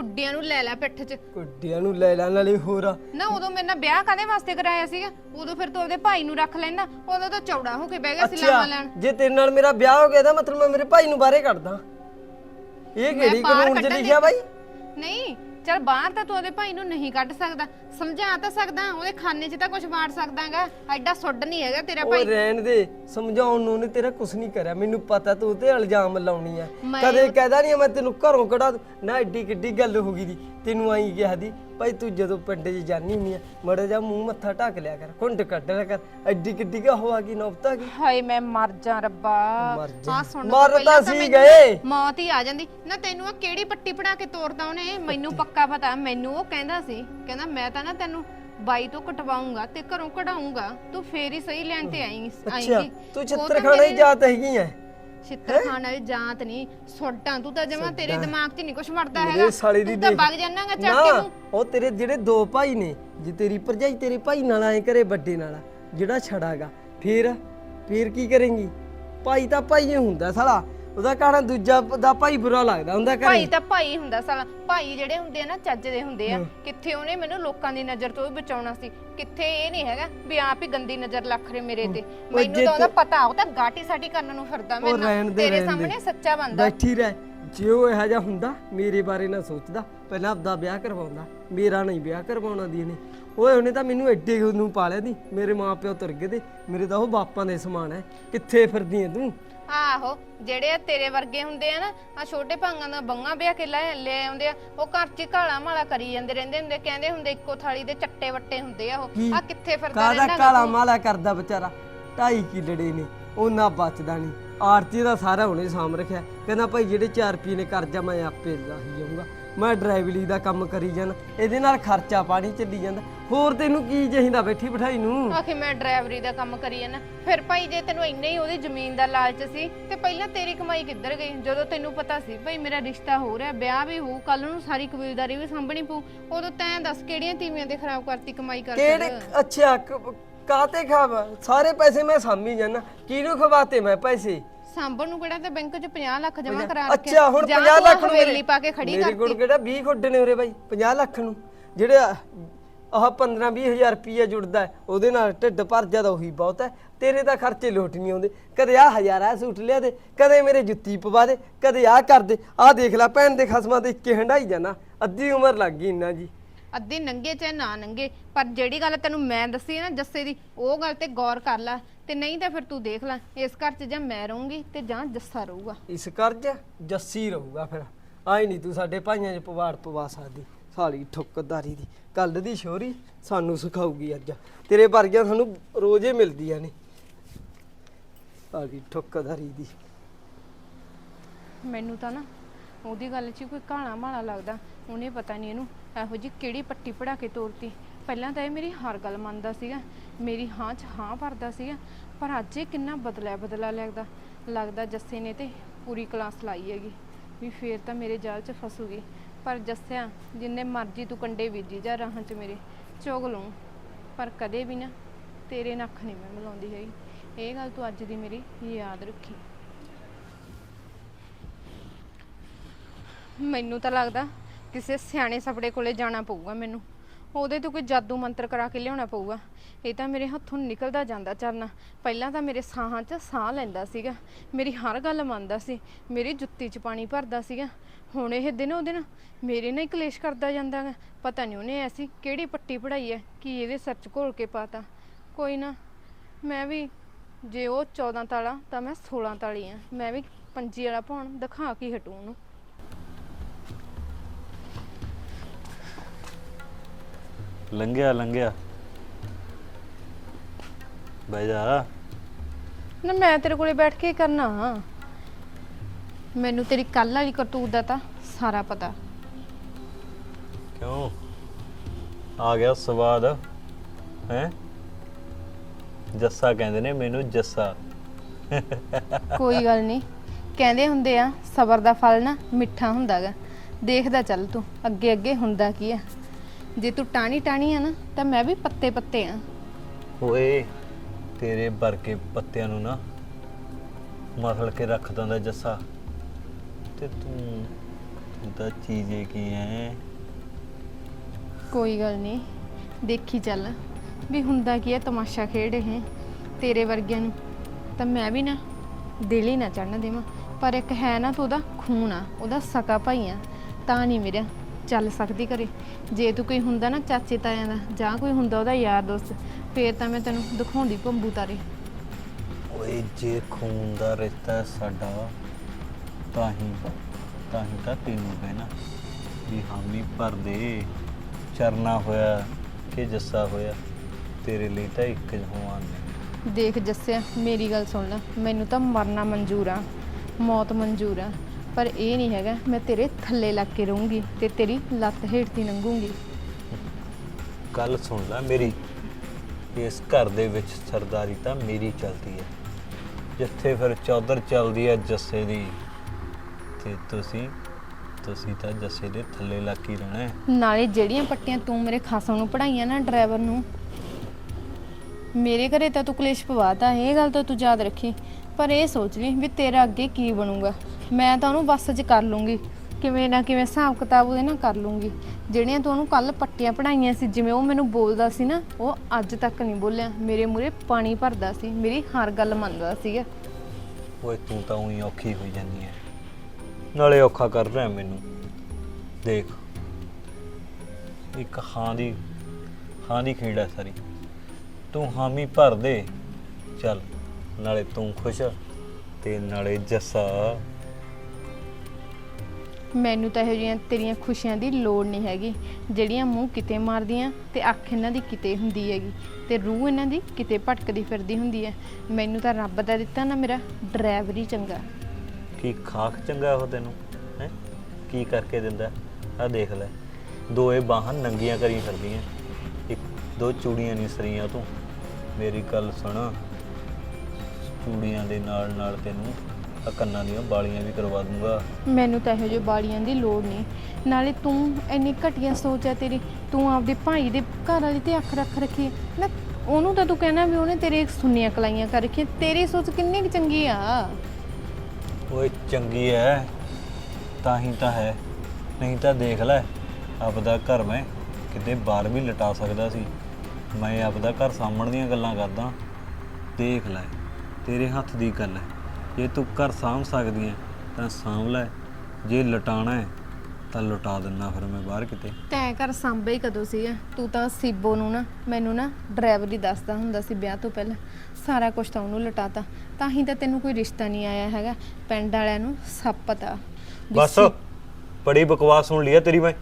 ਖੁੱਡੀਆਂ ਨੂੰ ਲੈ ਲੈ ਪਿੱਠ 'ਚ। ਖੁੱਡੀਆਂ ਨੂੰ ਲੈ ਲੈਣ ਵਾਲੇ ਹੋਰ। ਆ ਨਾ ਉਦੋਂ ਮੇਰੇ ਨਾਲ ਵਿਆਹ ਕਾਦੇ ਵਾਸਤੇ ਕਰਾਇਆ ਸੀਗਾ? ਉਦੋਂ ਫਿਰ ਤੂੰ ਉਹਦੇ ਭਾਈ ਨੂੰ ਰੱਖ ਲੈਂਦਾ ਉਦੋਂ ਤਾਂ ਚੌੜਾ ਹੋ ਕੇ ਬਹਿ ਗਿਆ ਸੀ ਲਾਵਾਂ ਲੈਣ। ਜੇ ਤੇਰੇ ਨਾਲ ਮੇਰਾ ਵਿਆਹ ਹੋ ਗਿਆ ਤਾਂ ਮਤਲਬ ਮੈਂ ਮੇਰੇ ਭਾਈ ਨੂੰ ਬਾਹਰੇ ਕੱਢਦਾ। ਇਹ ਕਿਹੜੀ ਬਾਹਰ ਕਾਨੂੰਨ 'ਚ ਕੱਢਣ ਦੀ- ਲਿਖਿਆ ਬਾਈ? ਨਹੀਂ ਚਲ ਬਾਹਰ ਤਾਂ ਤੂੰ ਉਹਦੇ ਭਾਈ ਨੂੰ ਨਹੀਂ ਕੱਢ ਸਕਦਾ। ਸਮਝਾ ਤਾਂ ਸਕਦਾ ਉਹਦੇ ਖਾਨੇ 'ਚ ਤਾਂ ਕੁਝ ਵਾੜ ਸਕਦਾਗਾ। ਐਡਾ ਸੁੱਡ ਨਹੀਂ ਹੈਗਾ ਤੇਰਾ ਉਹ ਭਾਈ। ਰਹਿਣ ਦੇ ਸਮਝਾਉਣ ਨੂੰ ਉਹਨੇ ਤੇਰਾ ਕੁਝ ਨਹੀਂ ਕਰਿਆ। ਮੈਨੂੰ ਪਤਾ ਤੂੰ ਤੇ ਇਲਜ਼ਾਮ ਲਾਉਣੀ ਆ। ਮੈਂ- ਕਦੇ ਕਹਿਦਾ ਨਹੀਂ ਮੈਂ ਤੈਨੂੰ ਘਰੋਂ ਕਢਾ ਦੂੰ। ਨਾ ਐਡੀ ਕਿੱਡੀ ਗੱਲ ਹੋ ਗਈ ਦੀ। ਤੈਨੂੰ ਆਈ ਕਿਹਾ ਦੀ ਭਾਈ ਤੂੰ ਜਦੋਂ ਪਿੰਡ 'ਚ ਜਾਨੀ ਹੁੰਨੀ ਆ ਮੜਾ ਜਾ ਮੂੰਹ ਮੱਥਾ ਢੱਕ ਲਿਆ ਕਰ ਘੁੰਡ ਕੱਢ ਲਿਆ ਕਰ ਐਡੀ ਕਿੱਡੀ ਕਾ ਹੋਆ ਕੀ ਨੌਬਤਾ ਕੀ ਹਾਏ ਮੈਂ ਮਰ ਜਾ ਰੱਬਾ। ਮਰ ਜਾ। ਆਹ ਸੁਣ ਮਰ ਤੋਂ ਪਹਿਲਾਂ ਤਾਂ ਤਾਂ ਸੀ ਮੈਨੂੰ ਗਏ। ਮੌਤ ਹੀ ਆ ਜਾਂਦੀ। ਨਾ ਤੈਨੂੰ ਆ ਕਿਹੜੀ ਪੱਟੀ ਪੜਾ ਕੇ ਤੋਰਦਾ ਉਹਨੇ? ਮੈਨੂੰ ਪੱਕਾ ਪਤਾ ਮੈਨੂੰ ਉਹ ਕਹਿੰਦਾ ਸੀ ਕਹਿੰਦਾ ਮੈਂ ਤਾਂ ਨਾ ਤੈਨੂੰ ਬਾਈ ਤੋਂ ਕਟਵਾਉਂਗਾ ਤੇ ਘਰੋਂ ਕਢਾਉਂਗਾ ਤੂੰ ਫੇਰ ਹੀ ਸਹੀ ਲੈਣ ਤੇ ਆਏਂਗੀ ਅੱਛਾ ਆਏਂਗੀ। ਤੂੰ ਉਹ ਛਿੱਤਰ ਖਾਣਾ ਹੀ ਮੇਰੇ- ਜਾਤ ਹੈਗੀ ਐ। ਛਿੱਤਰ ਖਾਣ ਵਾਲੀ ਜਾਤ ਨਹੀਂ ਸੋਡਾਂ ਤੂੰ ਤਾਂ ਜਮਾ ਤੇਰੇ ਦਿਮਾਗ 'ਚ ਨਹੀਂ ਕੁਝ ਵੜਦਾ ਹੈਗਾ। ਮੇਰੇ ਸਾਲੀ ਦੀ ਤੂੰ ਤਾਂ ਦੇਖ- ਵਗ ਜਾਣਾਗਾ ਚੱਕ ਕੇ ਨਾ ਮੂੰਹ। ਉਹ ਤੇਰੇ ਜਿਹੜੇ ਦੋ ਭਾਈ ਨੇ ਜੇ ਤੇਰੀ ਭਰਜਾਈ ਤੇਰੇ ਭਾਈ ਨਾਲ ਕਰੇ ਵੱਡੇ ਨਾਲ ਜਿਹੜਾ ਛੜਾਗਾ ਫਿਰ ਫਿਰ ਕੀ ਕਰੇਂਗੀ? ਭਾਈ ਤਾਂ ਭਾਈ ਹੀ ਹੁੰਦਾ ਸਾਲਾ। ਉਹਦਾ ਕਹਣਾ ਦੂਜਾ ਦਾ ਭਾਈ ਬੁਰਾ ਲੱਗਦਾ ਹੁੰਦਾ ਭਾਈ ਤਾਂ ਭਾਈ ਹੁੰਦਾ ਸਾਲਾ। ਭਾਈ ਜਿਹੜੇ ਹੁੰਦੇ ਆ ਨਾ ਚੱਜ ਦੇ ਹੁੰਦੇ ਆ। ਕਿੱਥੇ ਉਹਨੇ ਮੈਨੂੰ ਲੋਕਾਂ ਦੀ ਨਜ਼ਰ ਤੋਂ ਵੀ ਬਚਾਉਣਾ ਸੀ। ਕਿੱਥੇ ਇਹ ਨਹੀਂ ਹੈਗਾ ਵੀ ਆਪ ਹੀ ਗੰਦੀ ਨਜ਼ਰ ਲੱਖ ਰੇ ਮੇਰੇ ਤੇ। ਮੈਨੂੰ ਤਾਂ ਉਹਦਾ ਪਤਾ ਉਹ ਤਾਂ ਗਾਟੀ ਸਾਟੀ ਕਰਨ ਨੂੰ ਫਿਰਦਾ। ਉਹ ਦੇ ਤੇਰੇ ਰਹਿਣ ਦੇ। ਸਾਹਮਣੇ ਸੱਚਾ ਬੰਦਾ। ਬੈਠੀ ਰਹਿ। ਜੇ ਉਹ ਇਹੋ ਜਿਹਾ ਹੁੰਦਾ ਮੇਰੇ ਬਾਰੇ ਨਾ ਸੋਚਦਾ ਪਹਿਲਾਂ ਆਪਦਾ ਵਿਆਹ ਕਰਵਾਉਂਦਾ ਮੇਰਾ ਨਹੀਂ ਵਿਆਹ ਕਰਵਾਉਣਾ ਦੀ ਇਹਨੇ। ਓਏ ਉਹਨੇ ਤਾਂ ਮੈਨੂੰ ਐਡੇ ਨੂੰ ਪਾਲਿਆ ਦੀ ਮੇਰੇ ਮਾਪਿਓ ਤੁਰ ਗਏ ਦੇ ਮੇਰੇ ਤਾਂ ਉਹ ਬਾਪਾਂ ਦੇ ਸਮਾਨ ਹੈ ਕਿੱਥੇ ਫਿਰਦੀ ਐ ਤੂੰ? ਆਹੋ ਜਿਹੜੇ ਆ ਤੇਰੇ ਵਰਗੇ ਹੁੰਦੇ ਆ ਨਾ ਆ ਛੋਟੇ ਭਾਂਗਾਂ ਦਾ ਬੰਗਾ ਵਿਆਹ ਕੇ ਲੈ ਲੈ ਆਉਂਦੇ ਆ ਉਹ ਘਰ 'ਚ ਕਾਲਾ ਮਾਲਾ ਕਰੀ ਜਾਂਦੇ ਰਹਿੰਦੇ ਹੁੰਦੇ ਕਹਿੰਦੇ ਹੁੰਦੇ ਇੱਕੋ ਥਾਲੀ ਦੇ ਚੱਟੇ ਵੱਟੇ ਹੁੰਦੇ ਆ ਉਹ? ਆ ਕਿੱਥੇ ਫਿਰਦਾ ਰਹਿੰਦਾ ਕਾਲਾ ਮਾਲਾ ਕਰਦਾ ਵਿਚਾਰਾ? ਢਾਈ ਕਿਲੜੇ ਨੇ ਉਹਨਾਂ ਬਚਦਾ ਨਹੀਂ। ਆਰਤੀ ਦਾ ਸਾਰਾ ਉਹਨੇ ਸਾਂਭ ਰੱਖਿਆ। ਕਹਿੰਦਾ ਭਾਈ ਜਿਹੜੇ 4 ਰੁਪਏ ਨੇ ਕਰਜ਼ਾ ਮੈਂ ਆਪੇ ਲਾਹੀ ਜਾਊਂਗਾ। ਮੈਂ ਡਰਾਈਵਰੀ ਦਾ ਕੰਮ ਕਰੀ ਜਾਣਾ। ਇਹਦੇ ਨਾਲ ਖਰਚਾ ਪਾਣੀ ਚੱਲੀ ਜਾਂਦਾ। ਹੋਰ ਤੈਨੂੰ ਕੀ ਚਾਹੀਦਾ ਬੈਠੀ ਬਿਠਾਈ ਨੂੰ? ਆਖੇ ਮੈਂ ਡਰਾਈਵਰੀ ਦਾ ਕੰਮ ਕਰੀ ਨਾ ਫਿਰ ਭਾਈ ਜੇ ਤੈਨੂੰ ਇੰਨਾ ਹੀ ਉਹਦੀ ਜ਼ਮੀਨ ਦਾ ਲਾਲਚ ਸੀ ਤੇ ਪਹਿਲਾਂ ਤੇਰੀ ਕਮਾਈ ਕਿੱਧਰ ਗਈ? ਜਦੋਂ ਤੈਨੂੰ ਪਤਾ ਸੀ ਭਾਈ ਮੇਰਾ ਰਿਸ਼ਤਾ ਹੋ ਰਿਹਾ ਵਿਆਹ ਵੀ ਹੋਊ ਕੱਲ ਨੂੰ ਸਾਰੀ ਕਬੀਲਦਾਰੀ ਵੀ ਸਾਂਭਣੀ ਪਊ ਉਦੋਂ ਤੈਂ ਦੱਸ ਕਿਹੜੀਆਂ ਤੀਵੀਆਂ ਦੇ ਖਰਾਬ ਕਰਤੀ ਕਮਾਈ ਕਰ ਕਿਹੜੇ ਅੱਛਾ ਕ- ਕਾਤੇ ਖਾਵਾ? ਸਾਰੇ ਪੈਸੇ ਮੈਂ ਸਾਮੀ ਜਾਨਾ। ਕਿਹਨੂੰ ਖਵਾਤੇ ਮੈਂ ਪੈਸੇ? ਸਾਂਭਣ ਨੂੰ ਕਿਹੜਾ ਤੇ ਬੈਂਕ 'ਚ 50 ਲੱਖ ਜਮ੍ਹਾਂ ਕਰਾ ਰੱਖੇ ਅੱਛਾ ਹੁਣ ਜਾਂ 50 ਤੂੰ ਲੱਖ ਨੂੰ ਹਵੇਲੀ ਪਾ ਕੇ ਖੜੀ ਮੇਰੇ ਕੋਲ ਕਰਤੀ। ਕਿਹੜਾ? 20 ਖੁੱਡ ਨੇ ਉਰੇ ਬਾਈ 50 ਲੱਖ ਨੂੰ। ਜਿਹੜੇ ਆਹ 15 20000 ਰੁਪਈਆ ਜੁੜਦਾ ਉਹਦੇ ਨਾਲ ਢਿੱਡ ਭਰ ਜਾਂਦਾ ਉਹੀ ਬਹੁਤ ਹੈ। ਤੇਰੇ ਤਾਂ ਖਰਚੇ ਲੋਟ ਨਹੀਂ ਆਉਂਦੇ। ਕਦੇ ਆ ਹਜ਼ਾਰਾ ਸੂਟ ਲਿਆ ਦੇ ਕਦੇ ਮੇਰੇ ਜੁੱਤੀ ਪਵਾ ਦੇ ਕਦੇ ਆ ਕਰ ਦੇ। ਆ ਦੇਖ ਲੈ ਭੈਣ ਦੇ ਖਸਮਾਂ ਤੇ ਇੱਕੇ ਹੰਡਾਈ ਜਾਣਾ ਅੱਧੀ ਉਮਰ ਲੱਗ ਗਈ ਇੰਨਾ ਜੀ। ਅੱਧੇ ਨੰਗੇ ਚਾਹੇ ਨਾ ਨੰਗੇ ਪਰ ਜਿਹੜੀ ਗੱਲ ਤੈਨੂੰ ਮੈਂ ਦੱਸੀ ਹੈ ਨਾ ਜੱਸੇ ਦੀ ਉਹ ਗੱਲ ਤੇ ਗੌਰ ਕਰ ਲੈ ਤੇ ਨਹੀਂ ਤਾਂ ਫਿਰ ਤੂੰ ਦੇਖ ਲੈ ਇਸ ਘਰ 'ਚ ਜਾਂ ਮੈਂ ਰਹੂੰਗੀ ਤੇ ਜਾਂ ਜੱਸਾ ਰਹੂਗਾ। ਇਸ ਕਰਜ ਜੱਸੀ ਰਹੂਗਾ ਫਿਰ। ਆਈ ਨਹੀਂ ਤੂੰ ਸਾਡੇ ਭਾਈਆਂ 'ਚ ਪਵਾੜ ਪਵਾ ਸਕਦੀ ਸਾਲੀ ਠੁੱਕਦਾਰੀ ਦੀ। ਕੱਲ ਦੀ ਸ਼ੋਰੀ ਸਾਨੂੰ ਸਿਖਾਊਗੀ ਅੱਜ। ਤੇਰੇ ਵਰਗੀਆਂ ਸਾਨੂੰ ਰੋਜ਼ੇ ਮਿਲਦੀਆਂ ਨੇ। ਸਾਲੀ ਠੁੱਕਦਾਰੀ ਦੀ। ਮੈਨੂੰ ਤਾਂ ਨਾ ਉਹਦੀ ਗੱਲ 'ਚ ਹੀ ਕੋਈ ਘਾਣਾ ਮਾਣਾ ਲੱਗਦਾ, ਉਹਨੇ ਪਤਾ ਨਹੀਂ ਇਹਨੂੰ ਇਹੋ ਜੀ ਕਿਹੜੀ ਪੱਟੀ ਪੜਾ ਕੇ ਤੋਰਤੀ। ਪਹਿਲਾਂ ਤਾਂ ਇਹ ਮੇਰੀ ਹਰ ਗੱਲ ਮੰਨਦਾ ਸੀਗਾ, ਮੇਰੀ ਹਾਂ 'ਚ ਹਾਂ ਭਰਦਾ ਸੀਗਾ, ਪਰ ਅੱਜ ਇਹ ਕਿੰਨਾ ਬਦਲਿਆ ਬਦਲਾ ਲੱਗਦਾ। ਲੱਗਦਾ ਜੱਸੇ ਨੇ ਤੇ ਪੂਰੀ ਕਲਾਸ ਲਾਈ ਹੈਗੀ, ਵੀ ਫੇਰ ਤਾਂ ਮੇਰੇ ਜਾਲ 'ਚ ਫਸੂਗੀ ਪਰ ਜੱਸਿਆ, ਜਿੰਨੇ ਮਰਜ਼ੀ ਤੂੰ ਕੰਡੇ ਬੀਜੀ ਜਾ ਰਾਹਾਂ 'ਚ ਮੇਰੇ, ਚੁਗ ਲਊ। ਪਰ ਕਦੇ ਵੀ ਨਾ ਤੇਰੇ ਨੱਖ ਨਹੀਂ ਮੈਂ ਮਿਲਾਉਂਦੀ ਹੈਗੀ। ਇਹ ਗੱਲ ਤੂੰ ਅੱਜ ਦੀ ਮੇਰੀ ਯਾਦ ਰੱਖੀ। ਮੈਨੂੰ ਤਾਂ ਲੱਗਦਾ ਕਿਸੇ ਸਿਆਣੇ ਸਪੜੇ ਕੋਲੇ ਜਾਣਾ ਪਊਗਾ ਮੈਨੂੰ। ਉਹਦੇ ਤੋਂ ਕੋਈ ਜਾਦੂ ਮੰਤਰ ਕਰਾ ਕੇ ਲਿਆਉਣਾ ਪਊਗਾ। ਇਹ ਤਾਂ ਮੇਰੇ ਹੱਥੋਂ ਨਿਕਲਦਾ ਜਾਂਦਾ ਚਰਨਾ। ਪਹਿਲਾਂ ਤਾਂ ਮੇਰੇ ਸਾਹਾਂ 'ਚ ਸਾਹ ਲੈਂਦਾ ਸੀਗਾ। ਮੇਰੀ ਹਰ ਗੱਲ ਮੰਨਦਾ ਸੀ। ਮੇਰੀ ਜੁੱਤੀ 'ਚ ਪਾਣੀ ਭਰਦਾ ਸੀਗਾ। ਹੁਣ ਇਹ ਦਿਨੋਂ ਦਿਨ ਮੇਰੇ ਨਾਲ ਹੀ ਕਲੇਸ਼ ਕਰਦਾ ਜਾਂਦਾ ਗਾ। ਪਤਾ ਨਹੀਂ ਉਹਨੇ ਐਸੀ ਕਿਹੜੀ ਪੱਟੀ ਪੜਾਈ ਹੈ ਕਿ ਇਹਦੇ ਸਿਰ 'ਚ ਘੋਲ ਕੇ ਪਾਤਾ। ਕੋਈ ਨਾ, ਮੈਂ ਵੀ ਜੇ ਉਹ 14 ਤਾਲਾ ਤਾਂ ਮੈਂ 16 ਤਾਲੀ ਆ। ਮੈਂ ਵੀ ਪੰਜੀ ਵਾਲਾ ਪਾਉਣ ਦਿਖਾ ਕੇ ਹਟੂ ਉਹਨੂੰ। ਲੰਘਿਆ ਲੰਘਿਆ। ਬਹਿ ਜਾ। ਨਾ ਮੈਂ ਤੇਰੇ ਕੋਲੇ ਬੈਠ ਕੇ ਕੀ ਕਰਨਾ ਮੈਨੂੰ ਤੇਰੀ ਕੱਲ ਵਾਲੀ ਕਰਤੂਤ ਦਾ ਤਾਂ ਸਾਰਾ ਪਤਾ। ਕਿਉਂ? ਆ ਗਿਆ ਸਵਾਦ। ਹੈ? ਜੱਸਾ ਕਹਿੰਦੇ ਨੇ ਮੈਨੂੰ ਜੱਸਾ। ਕੋਈ ਗੱਲ ਨਹੀਂ। ਕਹਿੰਦੇ ਹੁੰਦੇ ਆ ਸਬਰ ਦਾ ਫਲ ਨਾ ਮਿੱਠਾ ਹੁੰਦਾਗਾ। ਦੇਖਦਾ ਚੱਲ ਤੂੰ ਅੱਗੇ ਅੱਗੇ ਹੁੰਦਾ ਕੀ ਆ। ਜੇ ਤੂੰ ਟਾਣੀ ਟਾਣੀ ਆ ਨਾ ਤਾਂ ਮੈਂ ਵੀ ਪੱਤੇ ਪੱਤੇ ਆ। ਓਏ ਤੇਰੇ ਵਰਗੇ ਪੱਤਿਆਂ ਨੂੰ ਨਾ ਮਸਲ ਕੇ ਰੱਖ ਦਿੰਦਾ ਜੱਸਾ। ਤੇ ਤੂੰ ਤੂੰ ਤਾਂ ਚੀਜ਼ੇ ਕੀ ਐ? ਕੋਈ ਗੱਲ ਨਹੀਂ ਦੇਖੀ ਚੱਲ ਵੀ ਹੁੰਦਾ ਕੀ ਆ ਤਮਾਸ਼ਾ ਖੇਡ ਇਹ। ਤੇਰੇ ਵਰਗਿਆਂ ਨੂੰ ਤਾਂ ਮੈਂ ਵੀ ਨਾ ਦਿਲ ਹੀ ਨਾ ਚੜਨ ਦੇਵਾਂ ਪਰ ਇੱਕ ਹੈ ਨਾ ਤੂੰ ਉਹਦਾ ਖੂਨ ਆ ਉਹਦਾ ਸਕਾ ਭਾਈ ਆ। ਤਾਂ ਨਹੀਂ ਮੇਰਾ ਚੱਲ ਸਕਦੀ ਘਰੇ। ਜੇ ਤੂੰ ਕੋਈ ਹੁੰਦਾ ਨਾ ਚਾਚੇ ਤਾਇਆਂ ਦਾ ਜਾਂ ਕੋਈ ਹੁੰਦਾ ਉਹਦਾ ਯਾਰ ਦੋਸਤ ਫੇਰ ਤਾਂ ਮੈਂ ਤੈਨੂੰ ਦਿਖਾਉਂਦੀ ਭੰਬੂ ਤਾਰੇ। ਓਏ ਜੇ ਖੂਨ ਦਾ ਰਿਸ਼ਤਾ ਹੈ ਸਾਡਾ ਤਾਂ ਹੀ ਤਾਂ ਹੀ ਤਾਂ ਤੈਨੂੰ ਕਹਿਣਾ। ਵੀ ਹਾਮੀ ਭਰ ਦੇ ਚਰਨਾ ਹੋਇਆ ਕਿ ਜੱਸਾ ਹੋਇਆ ਤੇਰੇ ਲਈ ਤਾਂ ਇੱਕ ਜਹਾਨ ਨੇ ਦੇਖ ਜੱਸਿਆ ਮੇਰੀ ਗੱਲ ਸੁਣ ਲੈ ਮੈਨੂੰ ਤਾਂ ਮਰਨਾ ਮਨਜ਼ੂਰ ਆ ਮੌਤ ਮਨਜ਼ੂਰ ਆ। ਪਰ ਇਹ ਨਹੀਂ ਹੈਗਾ ਮੈਂ ਤੇਰੇ ਥੱਲੇ ਲੱਗ ਕੇ ਰਹੂੰਗੀ ਤੇ ਤੇਰੀ ਲੱਤ ਹੇਠ ਦੀ ਲੰਘੂੰਗੀ। ਗੱਲ ਸੁਣ ਲੈ ਮੇਰੀ ਇਸ ਘਰ ਦੇ ਵਿੱਚ ਸਰਦਾਰੀ ਤਾਂ ਮੇਰੀ ਚੱਲਦੀ ਹੈ। ਜਿੱਥੇ ਫਿਰ ਚੌਧਰ ਚੱਲਦੀ ਹੈ ਜੱਸੇ ਦੀ ਤੇ ਤੁਸੀਂ ਤੁਸੀਂ ਤਾਂ ਜੱਸੇ ਦੇ ਥੱਲੇ ਲੱਗ ਹੀ ਰਹਿਣਾ ਹੈ। ਨਾਲੇ ਜਿਹੜੀਆਂ ਪੱਟੀਆਂ ਤੂੰ ਮੇਰੇ ਖਾਸਮ ਨੂੰ ਪੜਾਈਆਂ ਨਾ ਡਰਾਈਵਰ ਨੂੰ ਮੇਰੇ ਘਰੇ ਤਾਂ ਤੂੰ ਕਲੇਸ਼ ਪਵਾਤਾ ਇਹ ਗੱਲ ਤਾਂ ਤੂੰ ਯਾਦ ਰੱਖੀ। ਪਰ ਇਹ ਸੋਚ ਲਈ ਵੀ ਤੇਰਾ ਅੱਗੇ ਕੀ ਬਣੂਗਾ। ਮੈਂ ਤਾਂ ਉਹਨੂੰ ਬੱਸ 'ਚ ਕਰ ਲੂੰਗੀ। ਕਿਵੇਂ ਨਾ ਕਿਵੇਂ ਹਿਸਾਬ ਕਿਤਾਬ ਉਹਦੇ ਨਾਲ ਕਰ ਲੂੰਗੀ। ਜਿਹੜੀਆਂ ਤੂੰ ਉਹਨੂੰ ਕੱਲ ਪੱਟੀਆਂ ਪੜਾਈਆਂ ਸੀ, ਜਿਵੇਂ ਉਹ ਮੈਨੂੰ ਬੋਲਦਾ ਸੀ ਨਾ, ਉਹ ਅੱਜ ਤੱਕ ਨਹੀਂ ਬੋਲਿਆ। ਮੇਰੇ ਮੂਰੇ ਪਾਣੀ ਭਰਦਾ ਸੀ, ਮੇਰੀ ਹਰ ਗੱਲ ਮੰਨਦਾ ਸੀਗਾ। ਓਏ, ਤੂੰ ਤਾਂ ਉਹੀ ਔਖੀ ਹੋਈ ਜਾਂਦੀ ਹੈ ਨਾਲੇ ਔਖਾ ਕਰ ਰਿਹਾ ਮੈਨੂੰ। ਦੇਖ, ਇੱਕ ਹਾਂ ਦੀ ਹਾਂ ਦੀ ਖੇਡ ਹੈ ਸਾਰੀ। ਤੂੰ ਹਾਮੀ ਭਰ ਦੇ। ਚੱਲ, ਨਾਲੇ ਤੂੰ ਖੁਸ਼ ਤੇ ਨਾਲੇ ਜੱਸਾ। ਮੈਨੂੰ ਤਾਂ ਇਹੋ ਜਿਹੀਆਂ ਤੇਰੀਆਂ ਖੁਸ਼ੀਆਂ ਦੀ ਲੋੜ ਨਹੀਂ ਹੈਗੀ। ਜਿਹੜੀਆਂ ਮੂੰਹ ਕਿਤੇ ਮਾਰਦੀਆਂ ਤੇ ਅੱਖ ਇਹਨਾਂ ਦੀ ਕਿਤੇ ਹੁੰਦੀ ਹੈਗੀ। ਤੇ ਰੂਹ ਇਹਨਾਂ ਦੀ ਕਿਤੇ ਭਟਕਦੀ ਫਿਰਦੀ ਹੁੰਦੀ ਹੈ। ਮੈਨੂੰ ਤਾਂ ਰੱਬ ਦਾ ਦਿੱਤਾ ਨਾ ਮੇਰਾ ਡਰਾਈਵਰ ਹੀ ਚੰਗਾ। ਕੀ ਖਾਕ ਚੰਗਾ ਉਹ ਤੈਨੂੰ, ਹੈ? ਕੀ ਕਰਕੇ ਦਿੰਦਾ? ਆ ਦੇਖ ਲੈ। ਦੋਏ ਬਾਹਾਂ ਨੰਗੀਆਂ ਕਰੀ ਫਿਰਦੀਆਂ। ਇੱਕ, ਦੋ ਚੂੜੀਆਂ ਨਹੀਂ ਸਰੀਆਂ ਤੂੰ। ਮੇਰੀ ਗੱਲ ਸੁਣ। ਚੂੜੀਆਂ ਦੇ ਨਾਲ ਨਾਲ ਤੈਨੂੰ ਆ ਕੰਨਾਂ ਦੀਆਂ ਬਾਲੀਆਂ ਵੀ ਕਰਵਾ ਦੂੰਗਾ। ਮੈਨੂੰ ਤਾਂ ਇਹੋ ਜਿਹੇ ਬਾਲੀਆਂ ਦੀ ਲੋੜ ਨਹੀਂ। ਨਾਲੇ ਤੂੰ ਇੰਨੀ ਘਟੀਆ ਸੋਚ ਹੈ ਤੇਰੀ। ਤੂੰ ਆਪਦੇ ਭਾਈ ਦੇ ਘਰ ਵਾਲੀ ਤੇ ਅੱਖ ਰੱਖ ਰੱਖੀ ਹੈ। ਨਾ ਉਹਨੂੰ ਤਾਂ ਤੂੰ ਕਹਿਣਾ ਵੀ ਉਹਨੇ ਤੇਰੇ ਸੁੰਨੀਆਂ ਕਲਾਈਆਂ ਕਰ ਰੱਖੀਆਂ। ਤੇਰੀ ਸੋਚ ਕਿੰਨੀ ਕੁ ਚੰਗੀ ਆ। ਓਏ ਚੰਗੀ ਐ। ਤਾਂ ਹੀ ਤਾਂ ਹੈ। ਨਹੀਂ ਤਾਂ ਦੇਖ ਲੈ ਆਪਦਾ ਘਰ ਮੈਂ ਕਿਤੇ ਬਾਹਰ ਵੀ ਲਟਾ ਸਕਦਾ ਸੀ। ਮੈਂ ਆਪਦਾ ਘਰ ਸਾਂਭਣ ਦੀਆਂ ਗੱਲਾਂ ਕਰਦਾ। ਦੇਖ ਲੈ ਤੇਰੇ ਹੱਥ ਦੀ ਗੱਲ ਹੈ ਜੇ ਤੂੰ ਘਰ ਸਾਂਭ ਸਕਦੀ ਹੈ ਤਾਂ ਸਾਂਭ ਲੈ। ਜੇ ਲਟਾਣਾ ਹੈ ਤਾਂ ਲੁਟਾ ਦਿੰਨਾ ਫਿਰ ਮੈਂ ਬਾਹਰ ਕਿਤੇ। ਤੈਂ ਘਰ ਸਾਂਭੇ ਹੀ ਕਦੋਂ ਸੀਗਾ? ਤੂੰ ਤਾਂ ਸੀਬੋ ਨੂੰ ਨਾ ਮੈਨੂੰ ਨਾ ਡਰਾਈਵਰ ਹੀ ਦੱਸਦਾ ਹੁੰਦਾ ਸੀ ਵਿਆਹ ਤੋਂ ਪਹਿਲਾਂ। ਸਾਰਾ ਕੁਝ ਤਾਂ ਉਹਨੂੰ ਲਟਾਤਾ। ਤਾਂ ਹੀ ਤਾਂ ਤੈਨੂੰ ਕੋਈ ਰਿਸ਼ਤਾ ਨਹੀਂ ਆਇਆ ਹੈਗਾ ਪਿੰਡ ਵਾਲਿਆਂ ਨੂੰ ਸਭ ਪਤਾ ਵੀ ਬਸ ਸੀ- ਬੜੀ ਬਕਵਾਸ ਸੁਣ ਲਈ ਆ ਤੇਰੀ ਮੈਂ।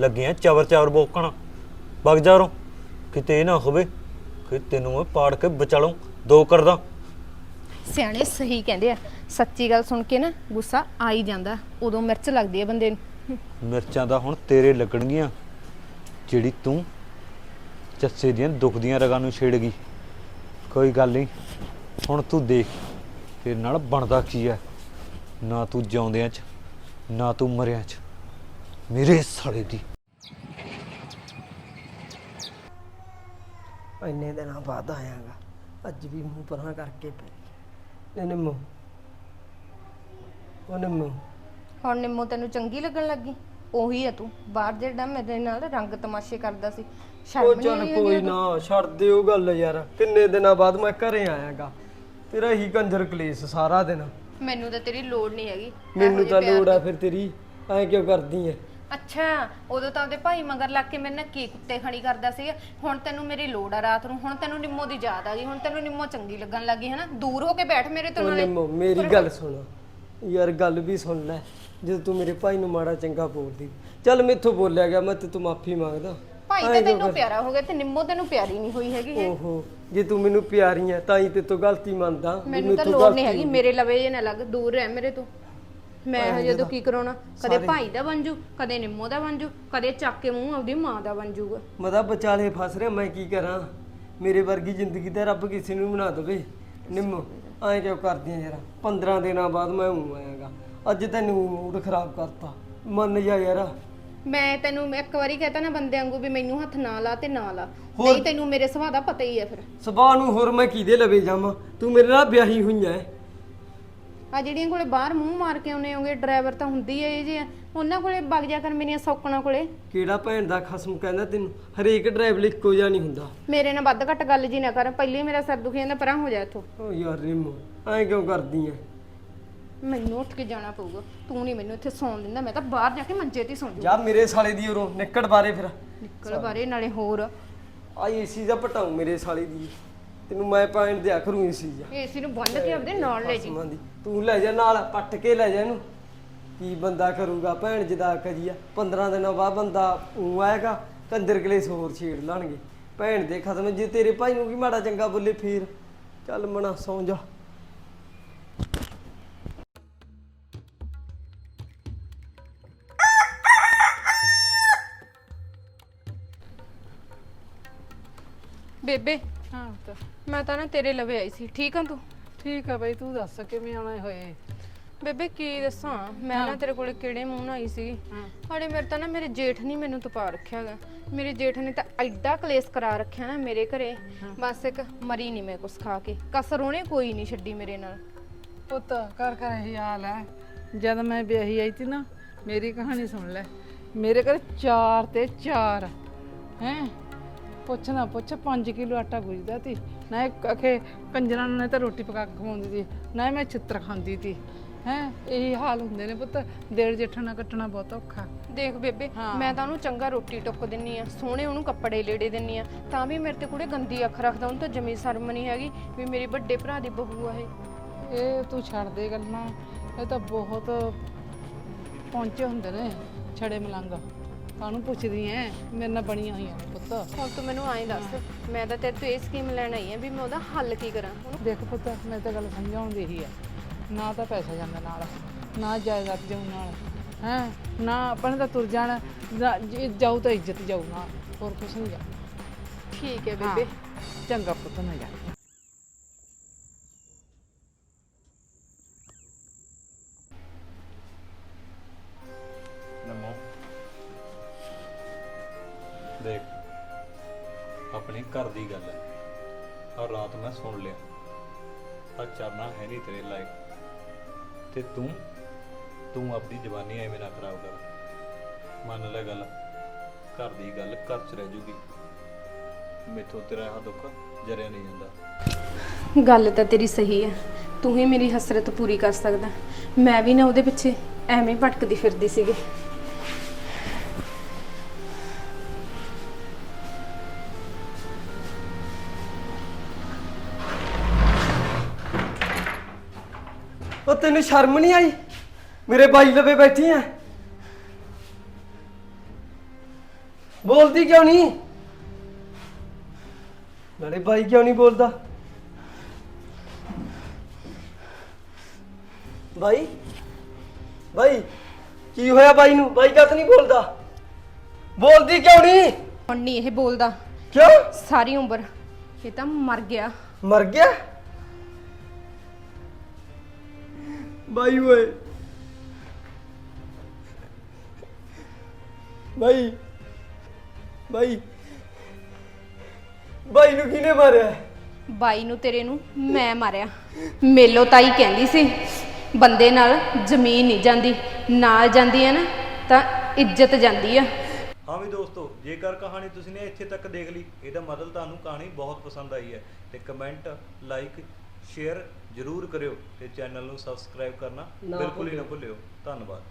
ਲੱਗਿਆ ਚਵਰ ਚਵਰ ਬੋਕਣ। ਵਗ ਜਾ ਰੋ ਕਿਤੇ ਇਹ ਨਾ ਹੋਵੇ ਕਿ ਤੈਨੂੰ ਮੈਂ ਪਾੜ ਕੇ ਬਚਾਲੂ ਦੋ ਕਰਦਾ ਸਿਆਣੇ ਸਹੀ ਕਹਿੰਦੇ ਆ। ਸੱਚੀ ਗੱਲ ਸੁਣ ਕੇ ਨਾ ਗੁੱਸਾ ਆ ਹੀ ਜਾਂਦਾ। ਉਦੋਂ ਮਿਰਚ ਲੱਗਦੀ ਹੈ ਬੰਦੇ ਨੂੰ। ਮਿਰਚਾਂ ਦਾ ਹੁਣ ਤੇਰੇ ਲੱਗਣਗੀਆਂ। ਜਿਹੜੀ ਤੂੰ ਚੱਸੇ ਦੀਆਂ ਦੁਖਦੀਆਂ ਰਗਾਂ ਨੂੰ ਛੇੜ ਗਈ। ਕੋਈ ਗੱਲ ਨਹੀਂ। ਹੁਣ ਤੂੰ ਦੇਖ ਤੇਰੇ ਨਾਲ ਬਣਦਾ ਕੀ ਹੈ ਨਾ ਤੂੰ ਜਿਉਂਦਿਆਂ ਚ ਨਾ ਤੂੰ ਮਰਿਆਂ ਚ। ਮੇਰੇ ਸਾਲੇ ਦੀ। ਇੰਨੇ ਦਿਨਾਂ ਬਾਅਦ ਆਇਆਗਾ। ਅੱਜ ਵੀ ਮੂੰਹ ਪਰਾਂ ਕਰਕੇ ਨੇ ਨਿੰਮੋ ਉਹ ਨਿੰਮੋ ਹੁਣ ਨਿੰਮੋ ਤੈਨੂੰ ਚੰਗੀ ਲੱਗਣ ਲੱਗੀ? ਉਹੀ ਆ ਤੂੰ। ਬਾਹਰ ਜਿਹੜਾ ਮੇਰੇ ਨਾਲ ਰੰਗ ਤਮਾਸ਼ੇ ਕਰਦਾ ਸੀ। ਉਹ ਸ਼ਰਮ ਨਹੀਂ ਚੱਲ ਕੋਈ ਨਾ ਛੱਡ ਦੇ ਉਹ ਗੱਲ ਯਾਰ। ਕਿੰਨੇ ਦਿਨਾਂ ਬਾਅਦ ਮੈਂ ਘਰੇ ਆਇਆਗਾ। ਤੇਰਾ ਹੀ ਕੰਜਰ ਕਲੇਸ਼ ਸਾਰਾ ਦਿਨ। ਮੈਨੂੰ ਤਾਂ ਤੇਰੀ ਲੋੜ ਨਹੀਂ ਹੈਗੀ। ਮੈਨੂੰ ਤਾਂ ਲੋੜ ਆ ਫਿਰ ਤੇਰੀ। ਐ ਕਿਉਂ ਕਰਦੀ ਐ? ਅੱਛਾ ਉਦੋਂ ਤਾਂ ਉਹਦੇ ਭਾਈ ਮਗਰ ਲੱਗ ਕੇ ਮੇਰੇ ਨਾਲ ਕੀ ਕੁੱਤੇ ਖੜੀ ਕਰਦਾ ਸੀਗਾ। ਹੁਣ ਤੈਨੂੰ ਮੇਰੀ ਲੋੜ ਆ ਰਾਤ ਨੂੰ ਹੁਣ ਤੈਨੂੰ ਨਿੰਮੋ ਦੀ ਯਾਦ ਆ ਗਈ ਹੁਣ ਤੈਨੂੰ ਨਿੰਮੋ ਚੰਗੀ ਲੱਗਣ ਲੱਗੀ ਹੈ ਨਾ ਦੂਰ ਹੋ ਕੇ ਬੈਠ ਮੇਰੇ ਤੋਂ ਉਹ ਨਾਲੇ। ਨਿੰਮੋ ਮੇਰੀ ਗੱਲ ਸੁਣ। ਯਾਰ ਗੱਲ ਵੀ ਸੁਣ ਲੈ। ਜਦੋਂ ਤੂੰ ਮੇਰੇ ਭਾਈ ਨੂੰ ਮਾੜਾ ਚੰਗਾ ਬੋਲਦੀ। ਚੱਲ ਮੈਥੋਂ ਬੋਲਿਆ ਗਿਆ ਮੈਂ ਤੇ ਤੂੰ ਮਾਫੀ ਮੰਗਦਾ। ਭਾਈ ਤਾਂ ਤੈਨੂੰ ਪਿਆਰਾ ਹੋ ਗਿਆ ਤੇ ਨਿੰਮੋ ਤੈਨੂੰ ਪਿਆਰੀ ਨਹੀਂ ਹੋਈ ਹੈਗੀ ਹੈ? ਓਹੋ ਜੇ ਤੂੰ ਮੈਨੂੰ ਪਿਆਰੀ ਐ ਤਾਂ ਹੀ ਤੇ ਤੋਂ ਗਲਤੀ ਮੰਨਦਾ। ਮੈਨੂੰ ਤਾਂ ਲੋੜ ਨਹੀਂ ਹੈਗੀ ਮੇਰੇ ਲਵੇ ਜੇ ਨਾ ਲੱਗ ਦੂਰ ਰਹਿ ਮੇਰੇ ਤੋਂ। ਮੈਂ ਹਜੇ ਤੋਂ ਕੀ ਕਰਾਉਣਾ? ਕਦੇ ਭਾਈ ਦਾ ਬਣ ਜੂ ਕਦੇ ਨਿੰਮੋ ਦਾ ਬਣ ਜੂ ਕਦੇ ਚੱਕ ਕੇ ਮੂੰਹ ਆਪਦੀ ਮਾਂ ਦਾ ਬਣ ਜੂਗਾ। ਮਦਾ ਵਿਚਾਲੇ ਫਸ ਰਿਹਾ ਮੈਂ ਕੀ ਕਰਾਂ? ਮੇਰੇ ਵਰਗੀ ਜ਼ਿੰਦਗੀ ਤਾਂ ਰੱਬ ਕਿਸੇ ਨੂੰ ਬਣਾ ਦੇਵੇ। ਨਿੰਮੋ ਐਂ ਕਿਉਂ ਕਰਦੀਆਂ ਯਾਰ? 15 ਦਿਨਾਂ ਬਾਅਦ ਮੈਂ ਹੂੰ ਆਇਆਗਾ। ਅੱਜ ਤੈਨੂੰ ਮੂਡ ਖਰਾਬ ਕਰਤਾ। ਮੰਨ ਜਾ ਯਾਰ। ਮੈਂ ਤੈਨੂੰ ਇੱਕ ਵਾਰੀ ਕਹਤਾ ਨਾ ਬੰਦੇ ਵਾਂਗੂ ਵੀ ਮੈਨੂੰ ਹੱਥ ਨਾ ਲਾ ਤੇ ਨਾ ਲਾ। ਨਹੀਂ ਤੈਨੂੰ ਮੇਰੇ ਸੁਭਾਅ ਦਾ ਪਤਾ ਹੀ ਹੈ ਫਿਰ। ਸਬਾਹ ਨੂੰ ਹੋਰ ਮੈਂ ਕਿਹਦੇ ਲਵੇ ਜਾਵਾਂ? ਤੂੰ ਮੇਰੇ ਨਾਲ ਵਿਆਹੀ ਹੋਈ ਐ। ਆ ਜਿਹੜੀਆਂ ਕੋਲੇ ਬਾਹਰ ਮੂੰਹ ਮਾਰ ਕੇ ਆਉਨੇ ਹੋਗੇ ਡਰਾਈਵਰ ਤਾਂ ਹੁੰਦੀ ਹੈ ਇਹ ਜੇ ਉਹਨਾਂ ਕੋਲੇ ਵਗ ਜਾ ਕਰ ਮੇਰੀਆਂ ਸੌਕਣਾ ਕੋਲੇ। ਕਿਹੜਾ ਭੈਣ ਦਾ ਖਸਮ ਕਹਿੰਦਾ ਤੈਨੂੰ? ਹਰੇਕ ਡਰਾਈਵਰ ਇੱਕੋ ਜਿਹਾ ਨਹੀਂ ਹੁੰਦਾ। ਮੇਰੇ ਨਾਲ ਵੱਧ ਘੱਟ ਗੱਲ ਜੀ ਨਾ ਕਰ। ਪਹਿਲੇ ਮੇਰਾ ਸਿਰ ਦੁਖੀ ਜਾਂਦਾ ਪਰਾਂ ਹੋ ਜਾ ਇੱਥੋਂ। ਓ ਯਾਰ ਨਿੰਮੋ ਐਂ ਕਿਉਂ ਕਰਦੀ ਐ? ਮੈਨੂੰ ਉੱਠ ਕੇ ਜਾਣਾ ਪਊਗਾ। ਤੂੰ ਨਹੀਂ ਮੈਨੂੰ ਇੱਥੇ ਸੌਣ ਦਿੰਦਾ ਮੈਂ ਤਾਂ ਬਾਹਰ ਜਾ ਕੇ ਮੰਜੇ ਤੇ ਸੌਂ ਜੂ ਜਾ ਮੇਰੇ ਸਾਲੇ ਦੀ ਉਰੋਂ ਨਿਕੜ ਬਾਰੇ ਫਿਰ। ਨਿਕਲ ਬਾਰੇ ਨਾਲੇ ਹੋਰ। ਆ ਏਸੀ ਦਾ ਪਟਾਉ ਮੇਰੇ ਸਾਲੇ ਦੀ। ਤੈਨੂੰ ਮੈਂ ਪਾਣ ਦਿਆ ਕਰੂੰ ਏਸੀ ਜਾ। ਏਸੀ ਨੂੰ ਬੰਦ ਕੇ ਆਪਦੇ ਨਾਲ ਲੈ ਜੀ ਖਸਮਾਂ ਦੀ। ਤੂੰ ਲੈ ਜਾ ਨਾਲ, ਪੱਟ ਕੇ ਲੈ ਜਾ ਇਹਨੂੰ। ਕੀ ਬੰਦਾ ਕਰੂਗਾ ਭੈਣ ਜਦਾ ਕਜੀਆ 15 ਦਿਨਾਂ ਬਾਅਦ ਬੰਦਾ ਉਹ ਆਏਗਾ ਕੰਦਰ ਕਲੇਸ ਹੋਰ ਛੇੜ ਲਾਣਗੇ। ਭੈਣ ਦੇ ਖਤਮ, ਜੇ ਤੇਰੇ ਭਾਈ ਨੂੰ ਕੀ ਮਾੜਾ ਚੰਗਾ ਬੋਲੇ ਫੇਰ। ਚੱਲ ਮਣਾ ਸੌਂ ਜਾ। ਬੇਬੇ, ਹਾਂ ਤਾਂ ਮੈਂ ਤਾਂ ਨਾ ਤੇਰੇ ਲਵੇ ਆਈ ਸੀ। ਠੀਕ ਆ ਤੂੰ? ਠੀਕ ਆ ਬਈ ਤੂੰ ਦੱਸ ਕਿਵੇਂ ਆਉਣਾ ਹੋਏ? ਬੇਬੇ ਕੀ ਦੱਸਾਂ? ਮੈਂ ਨਾ ਤੇਰੇ ਕੋਲੇ ਕਿਹੜੇ ਮੂੰਹ ਨਾਲ ਆਈ ਸੀ। ਹਾੜੇ ਮੇਰੇ ਤਾਂ ਨਾ ਮੇਰੇ ਜੇਠ ਨਹੀਂ ਮੈਨੂੰ ਤਪਾ ਰੱਖਿਆਗਾ ਮੇਰੇ ਜੇਠ ਨੇ ਤਾਂ ਐਡਾ ਕਲੇਸ਼ ਕਰਾ ਰੱਖਿਆ ਨਾ ਮੇਰੇ ਘਰੇ। ਬਸ ਇੱਕ ਮਰੀ ਨਹੀਂ ਮੈਂ ਕੁਛ ਖਾ ਕੇ। ਕਸਰ ਉਹਨੇ ਕੋਈ ਨਹੀਂ ਛੱਡੀ ਮੇਰੇ ਨਾਲ। ਪੁੱਤ ਕਰ ਕਰ ਇਹੀ ਹਾਲ ਹੈ ਜਦ ਮੈਂ ਵਿਆਹੀ ਆਈ ਸੀ ਨਾ ਮੇਰੀ ਕਹਾਣੀ ਸੁਣ ਲੈ। ਮੇਰੇ ਘਰ ਚਾਰ ਤੇ ਚਾਰ ਹੈ? ਪੁੱਛ ਨਾ ਪੁੱਛ 5 ਕਿਲੋ ਆਟਾ ਗੁੰਜਦਾ ਤੀ। ਨਾ ਇਹ ਅਖੇ ਕੰਜਰਾਂ ਨੂੰ ਨਾ ਤਾਂ ਰੋਟੀ ਪਕਾ ਕੇ ਖਵਾਉਂਦੀ ਸੀ ਨਾ ਮੈਂ ਚਿੱਤਰ ਖਾਂਦੀ ਤੀ। ਹੈ ਇਹੀ ਹਾਲ ਹੁੰਦੇ ਨੇ ਪੁੱਤ। ਦੇੜ ਜੇਠਣਾ ਕੱਟਣਾ ਬਹੁਤ ਔਖਾ। ਦੇਖ ਬੇਬੇ ਮੈਂ ਤਾਂ ਉਹਨੂੰ ਚੰਗਾ ਰੋਟੀ ਟੁੱਕ ਦਿੰਨੀ ਆ ਸੋਹਣੇ ਉਹਨੂੰ ਕੱਪੜੇ ਲੇੜੇ ਦਿੰਨੀ ਆ ਤਾਂ ਵੀ ਮੇਰੇ ਤੇ ਕੁੜੇ ਗੰਦੀ ਅੱਖ ਰੱਖਦਾ ਉਹਨੂੰ ਤਾਂ ਜਮੀ ਸ਼ਰਮ ਨਹੀਂ ਹੈਗੀ ਵੀ ਮੇਰੀ ਵੱਡੇ ਭਰਾ ਦੀ ਬਹੂ ਆ ਇਹ। ਇਹ ਤੂੰ ਛੱਡ ਦੇ ਗੱਲਾਂ ਇਹ ਤਾਂ ਬਹੁਤ ਪਹੁੰਚੇ ਹੁੰਦੇ ਨੇ ਛੜੇ ਮਲੰਗ। ਕਾਹਨੂੰ ਪੁੱਛਦੀ ਐ? ਮੇਰੇ ਨਾਲ ਬਣੀਆਂ ਹੋਈਆਂ ਨੇ ਪੁੱਤ। ਹੁਣ ਤੂੰ ਮੈਨੂੰ ਐਂ ਦੱਸ ਮੈਂ ਤਾਂ ਤੇਰੇ ਤੋਂ ਇਹ ਸਕੀਮ ਲੈਣ ਆਈ ਆ ਵੀ ਮੈਂ ਉਹਦਾ ਹੱਲ ਕੀ ਕਰਾਂ ਉਹਨੂੰ ਦੇਖ ਪੁੱਤ ਮੈਂ ਤਾਂ ਗੱਲ ਸਮਝਾਉਣ ਦੀ ਹੀ ਆ। ਨਾ ਤਾਂ ਪੈਸਾ ਜਾਂਦਾ ਨਾਲ ਨਾ ਜਾਇਦਾਦ ਜਾਊ ਨਾਲ ਹੈ? ਨਾ ਆਪਣੇ ਤਾਂ ਤੁਰ ਜਾਣ ਨਾ ਜੇ ਜਾਊ ਤਾਂ ਇੱਜ਼ਤ ਜਾਊ ਨਾਲ ਹੋਰ ਕੁਛ ਨਹੀਂ ਜਾ ਠੀਕ ਹਾਂ। ਬੇਬੇ। ਚੰਗਾ ਪੁੱਤ ਨਾ ਜਾ ਦੇਖ ਆਪਣੇ ਘਰ ਦੀ ਗੱਲ। ਹੈ ਆ ਰਾਤ ਮੈਂ ਸੁਣ ਲਿਆ। ਆ ਚਰਨਾ ਹੈ ਨਹੀਂ ਤੇਰੇ ਲਾਇਕ। ਤੇ ਤੂੰ ਤੂੰ ਆਪਣੀ ਜਵਾਨੀ ਐਵੇਂ ਨਾ ਖਰਾਬ ਕਰ। ਮੰਨ ਲੈ ਗੱਲ। ਘਰ ਦੀ ਗੱਲ ਘਰ ਚ ਰਹਿ ਜੂਗੀ। ਮੇਥੋਂ ਤੇਰਾ ਇਹ ਦੁੱਖ ਜਰਿਆ ਨਹੀਂ ਜਾਂਦਾ। ਗੱਲ ਤਾਂ ਤੇਰੀ ਸਹੀ ਹੈ। ਤੂੰ ਹੀ ਮੇਰੀ ਹਸਰਤ ਪੂਰੀ ਕਰ ਸਕਦਾ। ਮੈਂ ਵੀ ਨਾ ਉਹਦੇ ਪਿੱਛੇ ਐਵੇਂ ਭਟਕਦੀ ਫਿਰਦੀ ਸੀਗੀ। ਤੈਨੂੰ ਸ਼ਰਮ ਨਹੀਂ ਆਈ? ਮੇਰੇ ਬਾਈ ਲਵੇ ਬੈਠੀ ਆ ਬੋਲਦੀ ਕਿਉਂ ਨਹੀਂ? ਨਾਲੇ ਬਾਈ ਕਿਉਂ ਨਹੀਂ ਬੋਲਦਾ? ਬਾਈ ਬਾਈ ਕੀ ਹੋਇਆ ਬਾਈ ਨੂੰ? ਬਾਈ ਕਦ ਨਹੀਂ ਬੋਲਦਾ? ਬੋਲਦੀ ਕਿਉਂ ਨਹੀਂ? ਹੁਣ ਨਹੀਂ ਇਹ ਬੋਲਦਾ। ਕਿਉਂ? ਸਾਰੀ ਉਮਰ ਇਹ ਤਾਂ ਮਰ ਗਿਆ। ਮਰ ਗਿਆ? ਬਾਈ ਓਏ। ਬਾਈ। ਬਾਈ। ਬਾਈ ਨੂੰ ਕਿਹਨੇ ਮਾਰਿਆ? ਬਾਈ ਨੂੰ ਤੇਰੇ ਨੂੰ ਮੈਂ ਮਾਰਿਆ। ਮੇਲੋ ਤਾਈ ਕਹਿੰਦੀ ਸੀ ਬੰਦੇ ਨਾਲ ਜ਼ਮੀਨ ਨਹੀਂ ਜਾਂਦੀ ਨਾਲ ਜਾਂਦੀ ਹੈ ਨਾ ਤਾਂ ਇੱਜ਼ਤ ਜਾਂਦੀ ਆ। ਹਾਂ ਵੀ ਦੋਸਤੋ ਜੇਕਰ ਕਹਾਣੀ ਤੁਸੀਂ ਨੇ ਇੱਥੇ ਤੱਕ ਦੇਖ ਲਈ ਇਹਦਾ ਮਤਲਬ ਤੁਹਾਨੂੰ ਕਹਾਣੀ ਬਹੁਤ ਪਸੰਦ ਆਈ ਹੈ। ਤੇ ਕਮੈਂਟ ਲਾਈਕ ਸ਼ੇਅਰ ਜਰੂਰ ਕਰਿਓ ਤੇ ਚੈਨਲ ਨੂੰ ਸਬਸਕ੍ਰਾਈਬ ਕਰਨਾ ਬਿਲਕੁਲ ਹੀ ਨਾ ਭੁੱਲਿਓ। ਧੰਨਵਾਦ।